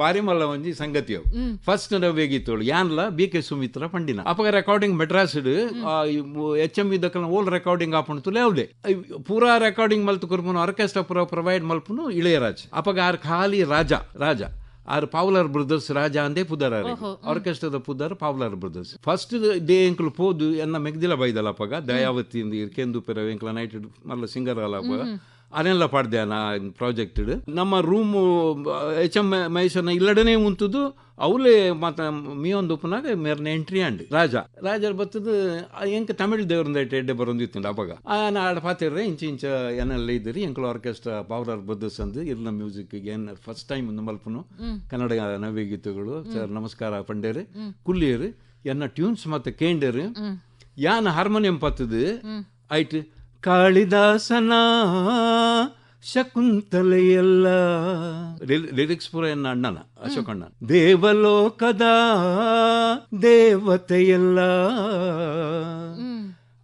ಬಾರಿ ಮಲ್ಲ ಒಂಜಿ ಸಂಗತಿ ಅವು ಫಸ್ಟ್ ವೇಗಿತ್ತು ಯಾನ್ಲ ಬಿ ಕೆ ಸುಮಿತ್ರ ಪಂಡಿನ. ಅಪಗ ರೆಕಾರ್ಡಿಂಗ್ ಮೆಡ್ರಾಸ್ಡ್ ಎಚ್ ಎಂ ಇದಕ್ಕಲ್ಲ ಓಲ್ ರೆಕಾರ್ಡಿಂಗ್ ಆಪಣ್ತುಲೆ ಅವಲೆ ಪೂರ ರೆಕಾರ್ಡಿಂಗ್ ಮಲ್ತು ಕುರ್ಮನು ಆರ್ಕೆಸ್ಟ್ರಾ ಪೂರ ಪ್ರೊವೈಡ್ ಮಲ್ಪನು ಇಳೆಯರಾಜ್. ಅಪಗ ಆರ್ ಖಾಲಿ ರಾಜ ರಾಜ. ಆರ್ ಪಾವುಲರ್ ಬ್ರದರ್ಸ್ ರಾಜ ಅಂದೇ ಪುದರ್ ಆರ್ಕೆಸ್ಟ್ರಾದ ಪುದರ್ ಪಾವ್ಲರ್ ಬ್ರದರ್ಸ್. ಫಸ್ಟ್ ಡೇ ಎಂಕ್ಲು ಪೋದು ಎನ್ನ ಮೆಗ್ದಿಲ ಬೈದಲ್ಲ ಪಗ ದಯಾವತಿಯಿಂದ ಕೆಂದು ಪೆರ ಎಂಕ್ಲ ನೈಟ್ ಮಲ್ಲ ಸಿಂಗರ್ ಅಲ್ಲ ಅದನ್ನೆಲ್ಲ ಪಾಡ್ದೆ ನಾ ಪ್ರಾಜೆಕ್ಟ್ ನಮ್ಮ ರೂಮು ಎಚ್ ಎಂ ಮಹೇಶನ ಇಲ್ಲಡನೆ ಉಂತುದು ಅವಲೇ ಮತ್ತೆ ಮೀಯೊಂದು ಉಪ್ಪನಾಗ ಮೇರ್ನ ಎಂಟ್ರಿ ಅಂಡ್. ರಾಜ. ರಾಜ ಬರ್ತದ ಎಂಕ ತಮಿಳ್ ದೇವ್ರಿಂದ ಎಡ್ಡೆ ಬರೊಂದಿತ್ತು ಅವಾಗ. ನಾ ಆಡ ಪಾತಿರ್ರೆ ಇಂಚ ಇಂಚ ಏನೆಲ್ಲ ಇದ್ರಿ ಎಂಕಲ್ ಆರ್ಕೆಸ್ಟ್ರಾ ಪವರ್ ಬ್ರದರ್ಸ್ ಅಂದು ಇಲ್ಲ ಮ್ಯೂಸಿಕ್ ಏನ್ ಫಸ್ಟ್ ಟೈಮ್ ಮಲ್ಪನು. ಕನ್ನಡ ನವ್ಯ ಗೀತೆಗಳು ಸರ್ ನಮಸ್ಕಾರ ಪಂಡೇರಿ ಕುಲ್ಲಿಯರು ಎನ್ನ ಟ್ಯೂನ್ಸ್ ಮತ್ತೆ ಕೇಂಡರು ಯಾನ್ ಹಾರ್ಮೋನಿಯಂ ಪತ್ತದು ಐಟ್ ಕಾಳಿದಾಸನ ಶಕುಂತಲೆಯಲ್ಲ. ಲಿರಿಕ್ಸ್ ಪೂರ ಎನ್ನ ಅಣ್ಣನ? ಅಶೋಕಣ್ಣ ಅಣ್ಣ ದೇವಲೋಕದ ದೇವತೆಯಲ್ಲ.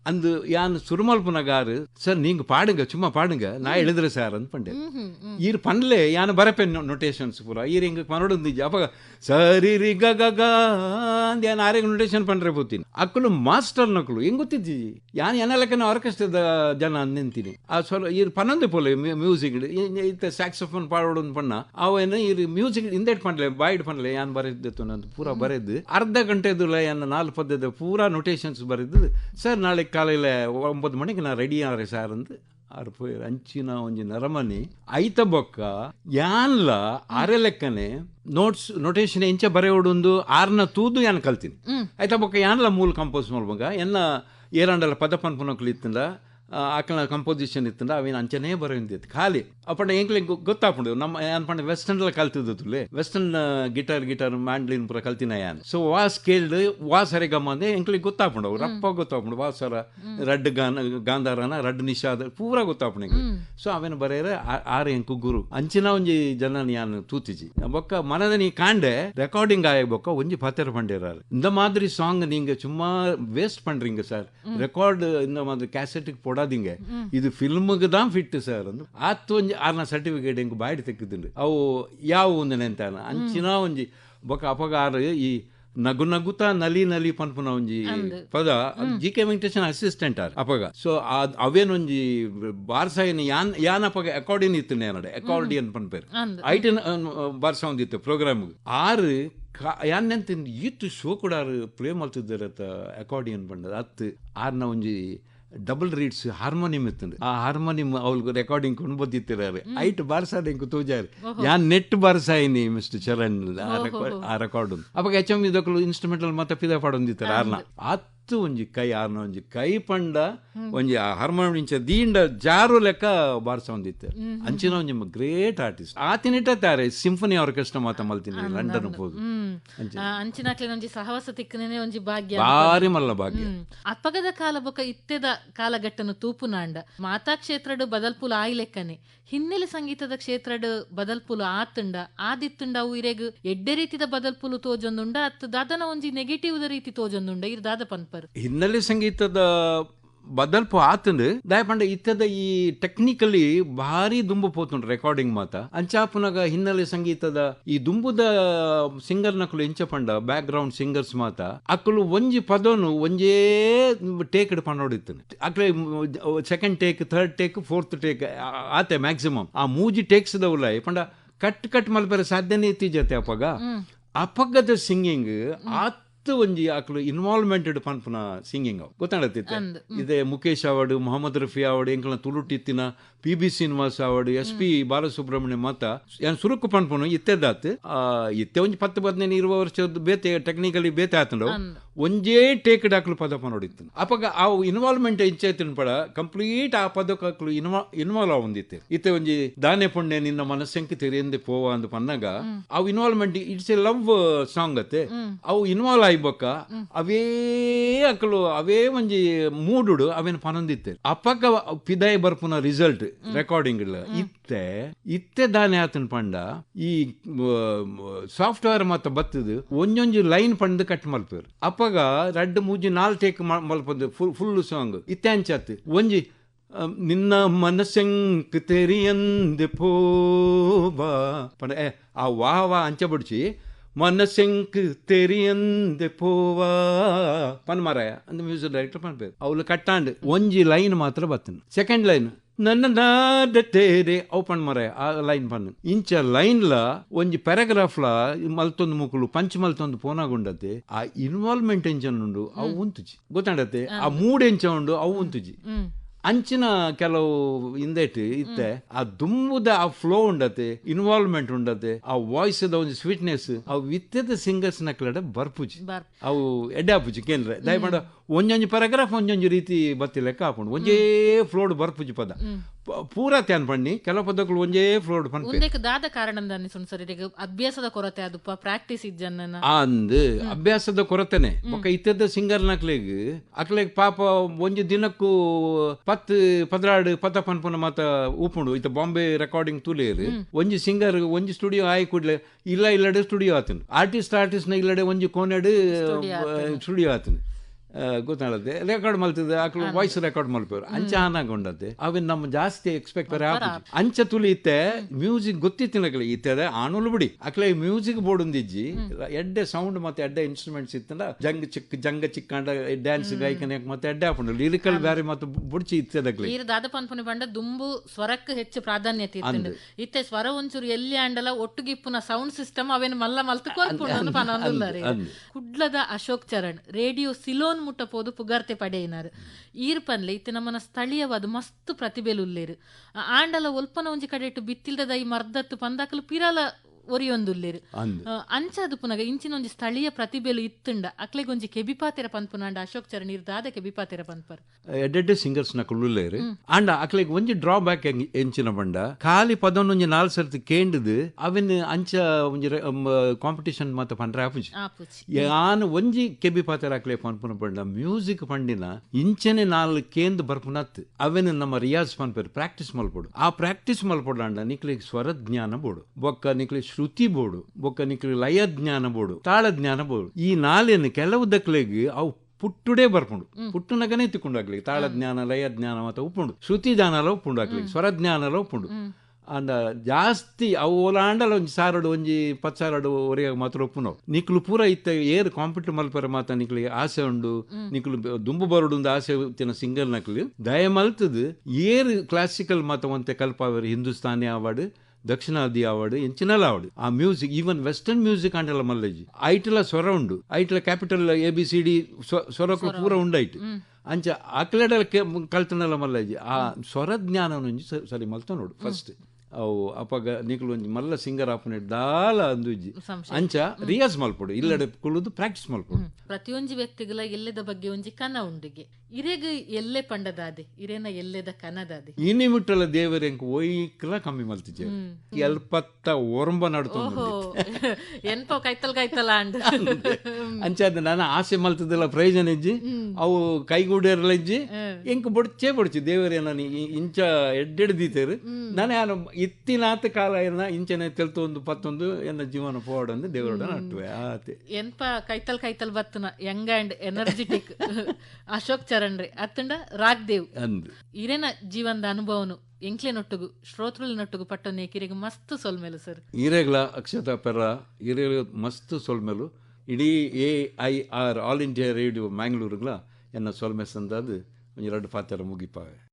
அந்த யான் சுருமல் புனகாரு சார் நீங்கள் பாடுங்க சும்மா பாடுங்க நான் எழுதுறேன் சார் அந்த பண்ணிட்டேன் ஈர் பண்ணல யான் பரப்பேன் நொட்டேஷன்ஸ் பூரா ஈர் எங்களுக்கு மனோடு இருந்துச்சு அப்போ சரி ரி அந்த யான் ஆரோக்கிய நொட்டேஷன் பண்ணுற போತೀನಿ ಅಕ್ಕಲು ಮಾಸ್ಟರ್ ನಕಲು ಹೆಂಗೆ ಗೊತ್ತಿದ್ದಿ ಯಾನ್ ಏನಲ್ಲಕ್ಕನ ಆರ್ಕೆಸ್ಟ್ರದ ಜನ ನಿಂತೀನಿ ಆ ಸ್ವಲ್ಪ ಇರ್ ಪನ್ನೊಂದು ಪೋಲೆ ಮ್ಯೂಸಿಕ್ ಇತ್ತ ಸ್ಯಾಕ್ಸಫೋನ್ ಪಾಡೋಡು ಪಣ್ಣ ಅವೇನು ಇರ್ ಮ್ಯೂಸಿಕ್ ಇಂದೇಟ್ ಪಂಡ್ಲೆ ಬಾಯ್ಡ್ ಪಂಡ್ಲೆ ಯಾನ್ ಬರೆದಿತ್ತು ನಂದು ಪೂರಾ ಬರೆದು ಅರ್ಧ ಗಂಟೆದು ಯಾನ್ ನಾಲ್ಕು ಪದ್ಯದ ಪೂರಾ ನೊಟೇಷನ್ಸ್ ಬರೆದು ಸರ್ ನಾಳೆ காலையில் ஒம்பது மணிக்கு நான் ரெடி ஆகிறேன் சார் வந்து ಅವ್ರು ಪೋಯಿ ಅಂಚಿನ ಒಂಜಿ ನರಮನಿ ಐತ ಬೊಕ್ಕ ಯಾನ್ಲ ಅರೆ ಲೆಕ್ಕನೆ ನೋಟ್ಸ್ ನೊಟೇಷನ್ ಇಂಚ ಬರೆ ಉಡುಂದು ಆರ್ನ ತೂದು ಯಾನ್ ಕಲ್ತೀನಿ. ಐತ ಬೊಕ್ಕ ಯಾನ್ಲ ಮೂಲ ಕಂಪೋಸ್ ಮಾಡ್ಬಂಗ ಎನ್ನ ಏರಂಡಲ ಪದ ಪನ್ಪುನಕ್ಲಿತ್ತಂದ ಆಕಳ ಕಂಪೋಸಿಷನ್ ಇತ್ತಂದ ಅವೇನು ಅಂಚನೆ ಬರೋಂದಿತ್ತು ಖಾಲಿ ಅಪ್ಪಣ್ಣ ಎಂಕ್ಲೆ ಗೊತ್ತಾಪುಂಡು ನಮ್ಮ ಅನ್ಪಂಡ western ಕಲ್ತಿದ್ದುಲೆ western guitar guitar mandolin ಪೂರ ಕಲ್ತಿನ ಯಾನ್ ಸೊ ವಾಸ್ ಕೇಳ್ಡ್ ವಾ ಸರಿ ಗಮ್ಮ ಅಂದ್ರೆ ಎಂಕ್ಲಿಗೆ ಗೊತ್ತಾಪುಂಡು ರಪ್ಪ ಗೊತ್ತಾಪುಂಡು ವಾ ಸರ ರಡ್ ಗಾನ ಗಾಂಧಾರನ ರಡ್ ನಿಷಾದ ಪೂರ ಗೊತ್ತಾಪುಂಡು ಎಂಕ್ಲೆ ಸೊ ಅವೇನು ಬರೆಯರೆ ಆರು ಎಂಕು ಗುರು ಅಂಚಿನ ಒಂಜಿ ಜನ ಯಾನ್ ತೂತಿಜಿ ಬೊಕ್ಕ ಮನದ ನೀ ಕಾಂಡೆ ರೆಕಾರ್ಡಿಂಗ್ ಆಯ ಬೊಕ್ಕ ಒಂಜಿ ಪಾತೆರ ಪಂಡೇರಾರು இந்த மாதிரி சாங் நீங்க சும்மா வேஸ்ட் பண்றீங்க சார் ரெக்கார்டு இந்த மாதிரி கேசட்டுக்கு ಕೊಡೋದಿಂಗೆ. ಇದು ಫಿಲ್ಮ್ಗೆ ದಾನ್ ಫಿಟ್ ಸರ್ ಅಂದ್ರೆ. ಆತು ಒಂಜಿ ಆರ್ನ ಸರ್ಟಿಫಿಕೇಟ್ ಹಿಂಗೆ ಬಾಯ್ಡ್ ತೆಕ್ಕಿದ್ದುಂಡು ಅವು ಯಾವ ಒಂದು ನೆಂತಾನ ಅಂಚಿನ ಒಂಜಿ ಬೊಕ ಅಪಗಾರ ಈ ನಗು ನಗುತ ನಲಿ ನಲಿ ಪನ್ಪುನ ಒಂಜಿ ಪದ. ಜಿ ಕೆ ವೆಂಕಟೇಶನ್ ಅಸಿಸ್ಟೆಂಟ್ ಆರ್ ಅಪಗ. ಸೊ ಅವೇನೊಂಜಿ ಬಾರ್ಸಾಯಿನ ಯಾನ್ ಯಾನ್ ಅಪಗ ಅಕಾರ್ಡಿಯನ್ ಇತ್ತು ನೇನಡೆ ಅಕಾರ್ಡಿಯನ್ ಪನ್ಪೇರ್. ಐಟನ್ ಬಾರ್ಸ ಒಂದಿತ್ತು ಪ್ರೋಗ್ರಾಮ್ ಆರ್ ಯಾನ್ ನೆಂತ ಇತ್ತು ಶೋ ಕೂಡ ಪ್ಲೇ ಮಾಡ್ತಿದ್ದಾರೆ ಅಕಾರ್ಡಿಯನ್ ಬಂಡದ ಅತ್ತು ಆರ್ನ ಒಂಜಿ ಡಬಲ್ ರೀಡ್ಸ್ ಹಾರ್ಮೋನಿಯಂ ಇತ್ತಂದು ಆ ಹಾರ್ಮೋನಿಯಂ ಅವ್ರಿಗೆ ರೆಕಾರ್ಡಿಂಗ್ ಕೊಂಡು ಬಂದಿತ್ತಿರಾರೆ ಐಟ್ ಬಾರ್ಸಾದ ಇಂಕು ತೂಜಾರಿ ಯಾನ್ ನೆಟ್ ಬಾರ್ಸಾಯಿನಿ ಮಿಸ್ಟರ್ ಚರಣ್ ಆ ರೆಕಾರ್ಡ್ ಅವಾಗ ಎಚ್ ಎಂ ಇದಕ್ಕಲು ಇನ್ಸ್ಟ್ರೂಮೆಂಟಲ್ ಮತ್ತೆ ಪಿದ ಪಾಡೊಂದಿತ್ತಾರೆ ಆರ್ನ ಅತ್ತು ಒಂಜಿ ಕೈ ಆರ್ನ ಒಂಜಿ ಕೈ ಪಂಡ ಒಂಜಿ ಹಾರ್ಮೋನಿಯಂ ಇಂಚ ದೀಂಡ ಜಾರು ಲೆಕ್ಕ ಬಾರ್ಸ ಒಂದಿತ್ತು ಅಂಚಿನ ಒಂಜಿ ಗ್ರೇಟ್ ಆರ್ಟಿಸ್ಟ್. ಆತಿನಿಟ್ಟ ತಾರೆ ಸಿಂಫನಿ ಆರ್ಕೆಸ್ಟ್ರಾ ಮಾತ ಮಲ್ತೀನಿ ಲಂಡನ್ ಹೋದು. ಅಂಚಿನಾಕ್ಲೆ ಒಂಜಿ ಸಹವಾಸ ತಿಕ್ಕನೇ ಒಂಜಿ ಭಾಗ್ಯ ಬಾರಿ ಮಲ್ಲ ಭಾಗ್ಯ. ಅಪ್ಪಗದ ಕಾಲ ಬೊಕ ಇತ್ತೆದ ಕಾಲಘಟ್ಟನು ತೂಪುನಾಂಡ. ಮಾತಾ ಕ್ಷೇತ್ರಡು ಬದಲ್ಪುಲ ಆಯ್ಲೆಕ್ಕನೆ. ಹಿನ್ನೆಲೆ ಸಂಗೀತದ ಕ್ಷೇತ್ರಡ್ ಬದಲ್ಪುಲು ಆತುಂಡ ಆದಿತ್ತುಂಡ ಇರೆಗ್ ಎಡ್ಡೆ ರೀತಿದ ಬದಲ್ಪುಲು ತೋಜೊಂದುಂಡ ಅತ್ತು ದಾದನ ಒಂಜಿ ನೆಗೆಟಿವ್ ದ ರೀತಿ ತೋಜೊಂದುಂಡ ಇರ್ ದಾದ ಪನ್ಪರ್. ಹಿನ್ನೆಲೆ ಸಂಗೀತದ ಬದಲ್ಪು ಆತಂದು. ದಯಪಂಡ ಇತ್ತದ ಈ ಟೆಕ್ನಿಕಲಿ ಭಾರಿ ದುಂಬು ಪೋತುಂಡು ರೆಕಾರ್ಡಿಂಗ್ ಮಾತ. ಅಂಚಾಪುನಗ ಹಿನ್ನೆಲೆ ಸಂಗೀತದ ಈ ದುಂಬುದ ಸಿಂಗರ್ ನಕಲು ಇಂಚ ಪಂಡ ಬ್ಯಾಕ್ ಗ್ರೌಂಡ್ ಸಿಂಗರ್ಸ್ ಮಾತ ಅಕ್ಕಲು ಒಂಜಿ ಪದೋನು ಒಂಜೇ ಟೇಕ್ ಪಂಡೋಡಿತ್ತು ಅಕ್ಲೆ second take third take fourth take ಆತೆ ಮ್ಯಾಕ್ಸಿಮಮ್ ಆ ಮೂಜಿ ಟೇಕ್ಸ್ ದವುಲ ಪಂಡ ಕಟ್ ಕಟ್ ಮಲ್ಪರ ಸಾಧ್ಯನೇ ಇತ್ತೀಜತೆ ಅಪ್ಪಗ ಅಪಗದ ಸಿಂಗಿಂಗ್ ಆತ್ ಒಂಜಿ ಅಕ್ಲು ಇನ್ವಾಲ್ವ್ಮೆಂಟೆಡ್ ಪನ್ಪುನ ಸಿಂಗಿಂಗ್ ಗೊತ್ತಾಡತ್ತಿತ್ತೆ ಇದೇ ಮುಖೇಶ್ ಆವಡ್ ಮೊಹಮ್ಮದ್ ರಫಿ ಆವಡ್ ಎಂಕಲ್ನ ತುಳುಟಿತ್ತಿನ P B Srinivas award S P Balasubrahmanya ಮಾತ ಏನು ಸುರುಕು ಇತ್ತೆದಾತ್ ಆ, ಇತ್ತೆ ಒಂಜಿ ಪತ್ತು ಪದ್ನೈದು ಇರುವ ವರ್ಷದ ಬೇತೆ ಟೆಕ್ನಿಕಲಿ ಬೇತೆ ಆತಂಡು. ಒಂದೇ ಒಂಜೇ ಟೇಕ್ ಡಾಕ್ಲು ಪದ ಪನೋಡಿತ್ತು ಅಪಗ ಆ ಇನ್ವಾಲ್ವ್ಮೆಂಟ್ ಇಂಚೈತಿನ ಪಡ ಕಂಪ್ಲೀಟ್ ಆ ಪದಕ್ಕಾಕ್ಲು ಇನ್ವಾ ಇನ್ವಾಲ್ವ್ ಆವಂದಿತ್ತೆ. ಇತ್ತೆ ಒಂಜಿ ದಾನೆ ಪುಣ್ಯ ನಿನ್ನ ಮನಸ್ಸಂಕಿ ತೆರೆಯಂದೆ ಪೋವ ಅಂದ್ ಪನ್ನಾಗ ಅವು involvement it's a love song ಅತ್ತೆ. ಅವು ಇನ್ವಾಲ್ವ್ ಆಯ್ಬೊಕ್ಕ ಅವೇ ಅಕ್ಲು ಅವೇ ಒಂಜಿ ಮೂಡುಡು ಅವೇನು ಪನೊಂದಿತ್ತೆ. ಅಪ್ಪಗ ಪಿದಾಯಿ ಬರ್ಪುನ ರಿಸಲ್ಟ್ ರೆಕಾರ್ಡಿಂಗ್ ಇತ್ತೆ ಇತ್ತೆ ದಾನೆ ಆತನ ಪಂಡ. ಈ ಸಾಫ್ಟ್ವೇರ್ ಮಾತ್ರ ಬತ್ತದು ಒಂಜೊಂಜಿ ಲೈನ್ ಪಂಡ್ ಕಟ್ ಮಲ್ಪರ್ ಅಪ್ಪಗ ರಡ್ಡ್ ಮೂಜಿ ನಾಲ್ ಟೇಕ್ ಮಲ್ಪದು ಫುಲ್ ಫುಲ್ ಸಾಂಗ್ ಇತ್ತೆ ಅಂಚಾತ್. ಒಂಜಿ ನಿನ್ನ ಮನಸ್ಸೆಂಕ್ ತೆರಿಯಂದೆ ಪೋಬಾ ಪಂಡ ಏ ಆ ವಾ ವಾ ಅಂಚ ಬಿಡ್ಚಿ. ಮನಸ್ಸಂಕ್ ತೆರಿಯಂದೆ ಪೋವಾ ಪನ್ ಮಾರಾಯ ಅಂದ್ ಮ್ಯೂಸಿಕ್ ಡೈರೆಕ್ಟರ್ ಪನ್ಪೇರು ಅವ್ಲು ಕಟ್ಟಾಂಡ್ ಒಂಜಿ ಲೈನ್ ಮಾತ್ರ ಬರ್ತೀನಿ ಸೆಕೆಂಡ್ ಲೈನ್ ನನ್ನ ನಾದ ತೇರೆ ಅವು ಪಣ್ ಮರ ಆ ಲೈನ್ ಪಣ್ಣು ಇಂಚ ಲೈನ್ಲ ಒಂಜಿ ಪ್ಯಾರಾಗ್ರಾಫ್ಲ ಮಲ್ತೊಂದು ಮುಕ್ಕುಲು ಪಂಚ್ ಮಲ್ತೊಂದು ಪೋನಾಗುಂಡತೆ ಆ ಇನ್ವಾಲ್ವ್ಮೆಂಟ್ ಎಂಚನ್ ಉಂಡು ಅವು ಉಂತುಜಿ ಗೊತ್ತಾಡತ್ತೆ ಆ ಮೂಡ್ ಎಂಚ ಉಂಡು ಅವು ಉಂತುಜಿ ಹ್ಮ್ ಅಂಚಿನ ಕೆಲವು ಇಂದೆಟ್ ಇತ್ತೆ ಆ ದುಂಬುದ ಆ ಫ್ಲೋ ಉಂಡತೆ ಇನ್ವಾಲ್ವ್ಮೆಂಟ್ ಉಂಡತೆ ಆ ವಾಯ್ಸ್ ಒಂದು ಸ್ವೀಟ್ನೆಸ್ ಅವು ವಿತ್ತದ ಸಿಂಗರ್ಸ್ ನಕ್ಲಡೆ ಬರ್ಪುಜಿ. ಬಾರ್ ಅವು ಎಡ್ಡಾಪುಜಿ ಕೇಂದ್ರ. ದಯಮಾಡ ಒಂಜೊಂಜಿ ಪ್ಯಾರಾಗ್ರಾಫ್ ಒಂಜೊಂಜಿ ರೀತಿ ಬತ್ತಿ ಲೆಕ್ಕ ಹಾಕೊಂಡು ಒಂದೇ ಫ್ಲೋಡ್ ಬರ್ಪುಜಿ ಪದ. ಪೂರ ತ್ಯಾನ್ ಪಣ್ಣಿ ಕೆಲವು ಪದಗಳು ಒಂದೇ ಫ್ಲೋಡ್ ಪಂಡ ಒಂದೇಕ ದಾದ ಕಾರಣಂದ ಅನಿಸುಂಡು ಈಗ ಅಭ್ಯಾಸದ ಕೊರತೆ ಅದು ಪ್ರಾಕ್ಟೀಸ್ ಇಜ್ಜನ್ನ ಅಂದ್ ಅಭ್ಯಾಸದ ಕೊರತೆನೆ. ಬೊಕ ಇತ್ತದ ಸಿಂಗರ್ ನಕ್ಲೆಗ್ ಅಕ್ಲೆಗ್ ಪಾಪ ಒಂಜಿ ದಿನಕ್ಕೂ ಪತ್ ಪದ್ರಾಡ್ ಪತ ಪನ್ಪುನ ಮಾತ ಉಪ್ಪುಂಡು ಇತ್ತ ಬಾಂಬೆ ರೆಕಾರ್ಡಿಂಗ್ ತೂಲೇರು ಒಂಜಿ ಸಿಂಗರ್ ಒಂಜಿ ಸ್ಟುಡಿಯೋ ಆಯ್ ಕೂಡ್ಲೆ ಇಲ್ಲ ಇಲ್ಲಡೆ ಸ್ಟುಡಿಯೋ ಆತನು ಆರ್ಟಿಸ್ಟ್ ಆರ್ಟಿಸ್ಟ್ನ ಇಲ್ಲಡೆ ಒಂಜಿ ಕೋನೆಡ್ ಸ್ಟುಡಿಯೋ ಆತನು ಗೊತ್ತಾಡತ್ತೆ ರೆಕಾರ್ಡ್ ಮಲ್ತದೆ ಆಕಳು ವಾಯ್ಸ್ ರೆಕಾರ್ಡ್ ಮಲ್ಪೇರು ಅಂಚ ಆನಾಗೊಂಡತ್ತೆ ಅವನ್ ನಮ್ಮ ಜಾಸ್ತಿ ಎಕ್ಸ್ಪೆಕ್ಟ್ ಬರ ಅಂಚ ಇತ್ತೆ ಮ್ಯೂಸಿಕ್ ಗೊತ್ತಿತ್ತಿನ ಇತ್ತದೆ ಆನುಲು ಬಿಡಿ. ಆಕಳ ಮ್ಯೂಸಿಕ್ ಬೋರ್ಡ್ ಒಂದಿಜ್ಜಿ ಎಡ್ಡೆ ಸೌಂಡ್ ಮತ್ತೆ ಎಡ್ಡೆ ಇನ್ಸ್ಟ್ರೂಮೆಂಟ್ಸ್ ಇತ್ತಂಡ ಜಂಗ್ ಚಿಕ್ಕ ಜಂಗ ಚಿಕ್ಕಂಡ ಡ್ಯಾನ್ಸ್ ಗಾಯಕನ ಮತ್ತೆ ಎಡ್ಡೆ ಹಾಕೊಂಡು ಲಿರಿಕಲ್ ಬ್ಯಾರೆ ಮತ್ತೆ ಬುಡ್ಚಿ ಇತ್ತದಕ್ಲೆ ಈ ದಾದ ಪನ್ಪುನಿ ಬಂಡ ದುಂಬು ಸ್ವರಕ್ಕೆ ಹೆಚ್ಚು ಪ್ರಾಧಾನ್ಯತೆ ಇತ್ತು ಇತ್ತೆ ಸ್ವರ ಒಂಚೂರು ಎಲ್ಲಿ ಆಂಡಲ ಒಟ್ಟುಗಿಪ್ಪುನ ಸೌಂಡ್ ಸಿಸ್ಟಮ್ ಅವೇನು ಮಲ್ಲ ಮಲ್ತು ಕೊಲ್ಪುಂಡು ಕುಡ್ಲದ ಅಶೋಕ್ ಚರಣ್ ರೇಡಿಯೋ ಸಿಲೋನ್ ಮುಟ್ಟ ಪೋದು ಪುಗಾರ್ತೆ ಪಡೆಯಿನಾರು. ಈರ್ ಪನ್ಲೆ ಇತ್ತೆ ನಮ್ಮನ ಸ್ಥಳೀಯವಾದ ಮಸ್ತ್ ಪ್ರತಿಭೆಲು ಉಲ್ಲೇರು ಆಂಡಲ ಒಲ್ಪನ ಒಂಜಿ ಕಡೆ ಇಟ್ಟು ಬಿತ್ತಿಲ್ದದ ಈ ಮರ್ದತ್ತು ಪಂದಾಕಲು ಪಿರಾಲ ಒರಿಯೊಂದುಲ್ಲೇರು. ಅಂಚಾದು ಪುನಗ ಇಂಚಿನೊಂಜಿ ಸ್ಥಳೀಯ ಪ್ರತಿಭೆಲು ಇತ್ತುಂಡ. ಅಕ್ಲೆಗೊಂಜಿ ಕೆಬಿಪಾತೆರ ಪನ್ಪುನಾಂಡ ಅಶೋಕ್ ಚರಣ್ ಇರ್ದ ಅದ ಕೆಬಿಪಾತೆರ ಪನ್ಪರ್. ಎಡ್ಡೆಡ್ಡೆ ಸಿಂಗರ್ಸ್ನ ಕುಳ್ಳುಲೇರು ಅಂಡ ಅಕ್ಲೆಗ್ ಒಂಜಿ ಡ್ರಾ ಬ್ಯಾಕ್ ಎಂಚಿನ ಬಂಡ. ಖಾಲಿ ಪದೊಂದೊಂಜಿ ನಾಲ್ ಸರ್ತಿ ಕೇಂಡದು ಅವೆನ್ ಅಂಚ ಒಂಜಿ ಕಾಂಪಿಟೇಷನ್ ಮಾತ ಪಂಡ್ರೆ ಆಪುಜಿ. ಯಾನ್ ಒಂಜಿ ಕೆಬಿಪಾತೆರ ಅಕ್ಲೆ ಪನ್ಪುನ ಪಂಡ ಮ್ಯೂಸಿಕ್ ಪಂಡಿನ ಇಂಚನೆ ನಾಲ್ ಕೇಂದ್ ಬರ್ಪುನತ್. ಅವೆನ್ ನಮ್ಮ ರಿಯಾಜ್ ಪನ್ಪೇರು ಪ್ರಾಕ್ಟೀಸ್ ಮಲ್ಪೊಡು. ಆ ಪ್ರಾಕ್ಟೀಸ್ ಮಲ್ಪೊಡು ಅಂಡ ನಿಕ್ಲಿಗ್ ಸ್ವರ ಜ್ಞಾನ ಬೋಡು. ಬೊಕ್ಕ ನಿಕ್ಲಿ ಶ್ರುತಿ ಬೋಡು ಬೊಕ್ಕ ನಿಕ್ಲಿ ಲಯ ಜ್ಞಾನ ಬೋಡು ತಾಳ ಜ್ಞಾನ ಬೋಡು ಈ ನಾಲೆನ ಕೆಲವು ದಕ್ಲೆಗ್ ಅವು ಪುಟ್ಟುಡೇ ಬರ್ಪುಂಡು. ಪುಟ್ಟುನಗನೆ ತಿಕ್ಕೊಂಡು ಆಗ್ಲಿ ತಾಳ ಜ್ಞಾನ ಲಯ ಜ್ಞಾನ ಮತ್ತೆ ಉಪ್ಪುಂಡು. ಶ್ರುತಿ ಜ್ಞಾನ ಉಪ್ಪುಂಡು ಆಗ್ಲಿ ಸ್ವರ ಜ್ಞಾನ ಉಪ್ಪುಂಡು. ಅಂದ ಜಾಸ್ತಿ ಅವು ಓಲಾಂಡಲ ಒಂಜಿ ಸಾರಡು ಒಂಜಿ ಪತ್ ಸಾರಡು ಒರೆಯಾಗ ಮಾತ್ರ ಒಪ್ಪುನವು ನಿಕ್ಲು ಪೂರ ಇತ್ತ ಏರ್ ಕಾಂಪಿಟ್ ಮಲ್ಪರ ಮಾತ ನಿಕ್ಲಿಗೆ ಆಸೆ ಉಂಡು. ನಿಕ್ಲು ದುಂಬು ಬರುಡು ಆಸೆ ತಿನ್ನ ಸಿಂಗಲ್ ನಕ್ಲು. ದಯ ಮಲ್ತದು ಏರ್ ಕ್ಲಾಸಿಕಲ್ ಮಾತ ಒಂತೆ ಕಲ್ಪಾವರಿ ಹಿಂದೂಸ್ತಾನಿ ಅವಾರ್ಡ್ ದಕ್ಷಿಣಾದಿ ఆవాడు ಎಂಚಿನಲ ఆవాడు ಆ ಮ್ಯೂಸಿಕ್ ಈವನ್ ವೆಸ್ಟರ್ನ್ ಮ್ಯೂಸಿಕ್ ಅಂಟಲ್ಲ ಮಲ್ಲಜಿ. ಐಟ್ಲ ಸ್ವರ ಉಂಡು. ಐಟ್ಲ capital A B C D ಸ್ವರಕ್ಲು ಪೂರ ಉಂಡೈಟ್ ಅಂಚ ಅಕ್ಲೆಡಲ ಕಲ್ತನಲ್ಲ ಮಲ್ಲಜಿ. ಆ ಸ್ವರ ಜ್ಞಾನ ಒಂಜಿ ಸರಿ ಮಲ್ತ ನೋಡು. ಫಸ್ಟ್ ಅವು ಅಪಗ ನಿಕ್ಲು ಒಂಜಿ ಮಲ್ಲ ಸಿಂಗರ್ ಆಪನೆ ದಾಲ ಅಂದುಜಿ ಸಂಶಯ. ಅಂಚ ರಿಯಾಜ್ ಮಲ್ಪೊಡು. ಇಲ್ಲಡೆ ಕುಳುದು ಪ್ರಾಕ್ಟೀಸ್ ಮಲ್ಪಡು. ಪ್ರತಿಯೊಂಜಿ ವ್ಯಕ್ತಿಗಳ ಎಲ್ಲದ ಬಗ್ಗೆ ಒಂಜಿ ಕನ ಉಂಡಿಗೆ. ಇರೆಗ್ ಎಲ್ಲೆ ಪಂಡದಾದೆ? ಇರೇನ ಎಲ್ಲೆದ ಕನದಾದೆ? ಇನ್ನಿ ಮುಟ್ಟಲ ದೇವರೆಂಕ್ ಒಯ್ಕಲ ಕಮ್ಮಿ ಮಲ್ತಿಜೆ ಎಲ್ಪತ್ತ ಒರಂಬ ನಡ್ತೊಂದು ಎನ್ಪ ಕೈತಲ್ ಕೈತಲ ಅಂಡ್ ಅಂಚಾದ ನಾನು ಆಸೆ ಮಲ್ತದಲ್ಲ ಪ್ರಯೋಜನ ಇಜ್ಜಿ. ಅವು ಕೈಗೂಡಿರಲ್ಲ ಇಜ್ಜಿ. ಎಂಕ್ ಬಡಚೆ ಬೊಡ್ಚಿ. ದೇವರೇ ನಾನು ಇಂಚ ಎಡ್ಡೆಡ್ದೀತೇರು ನಾನು ಯಾನು ಇತ್ತಿನಾತ ಕಾಲ ಏನ ಇಂಚನೆ ತೆಲ್ತು ಒಂದು ಪತ್ತೊಂದು ಎನ್ನ ಜೀವನ ಪೋಡಂದು ದೇವರೋಡ ನಟ್ಟುವೆ ಆತೆ. ಎನ್ಪ ಕೈತಲ್ ಕೈತಲ್ ಬತ್ತನ ಯಂಗ್ ಅಂಡ್ ಎನರ್ಜೆಟಿಕ್ ಅಶೋಕ್ ಅತ್ತಂಡ ರಾಗ್ದೇವ್. ಅಂದು ಇರೇನ ಜೀವನದ ಅನುಭವನು ಎಂಕ್ಲೆನೊಟ್ಟುಗು ಶ್ರೋತೃಲಿನೊಟ್ಟುಗು ಪಟ್ಟೊನ್ನೆ ಕಿರಿಗೆ ಮಸ್ತ್ ಸೊಲ್ಮೆಲು ಸರ್. ಈರೆಗ್ಲ ಅಕ್ಷತಾ ಪೆರ ಈರೆಗ್ಲ ಮಸ್ತ್ ಸೊಲ್ಮೆಲು. ಇಡೀ A I R All India Radio ಮ್ಯಾಂಗ್ಳೂರ್ಗ್ಲ ಎನ್ನ ಸೊಲ್ಮೆಸ್ ಅಂದಾದು ಒಂಜಿ ಎರಡು ಪಾತ್ರ ಮುಗಿಪಾವೆ.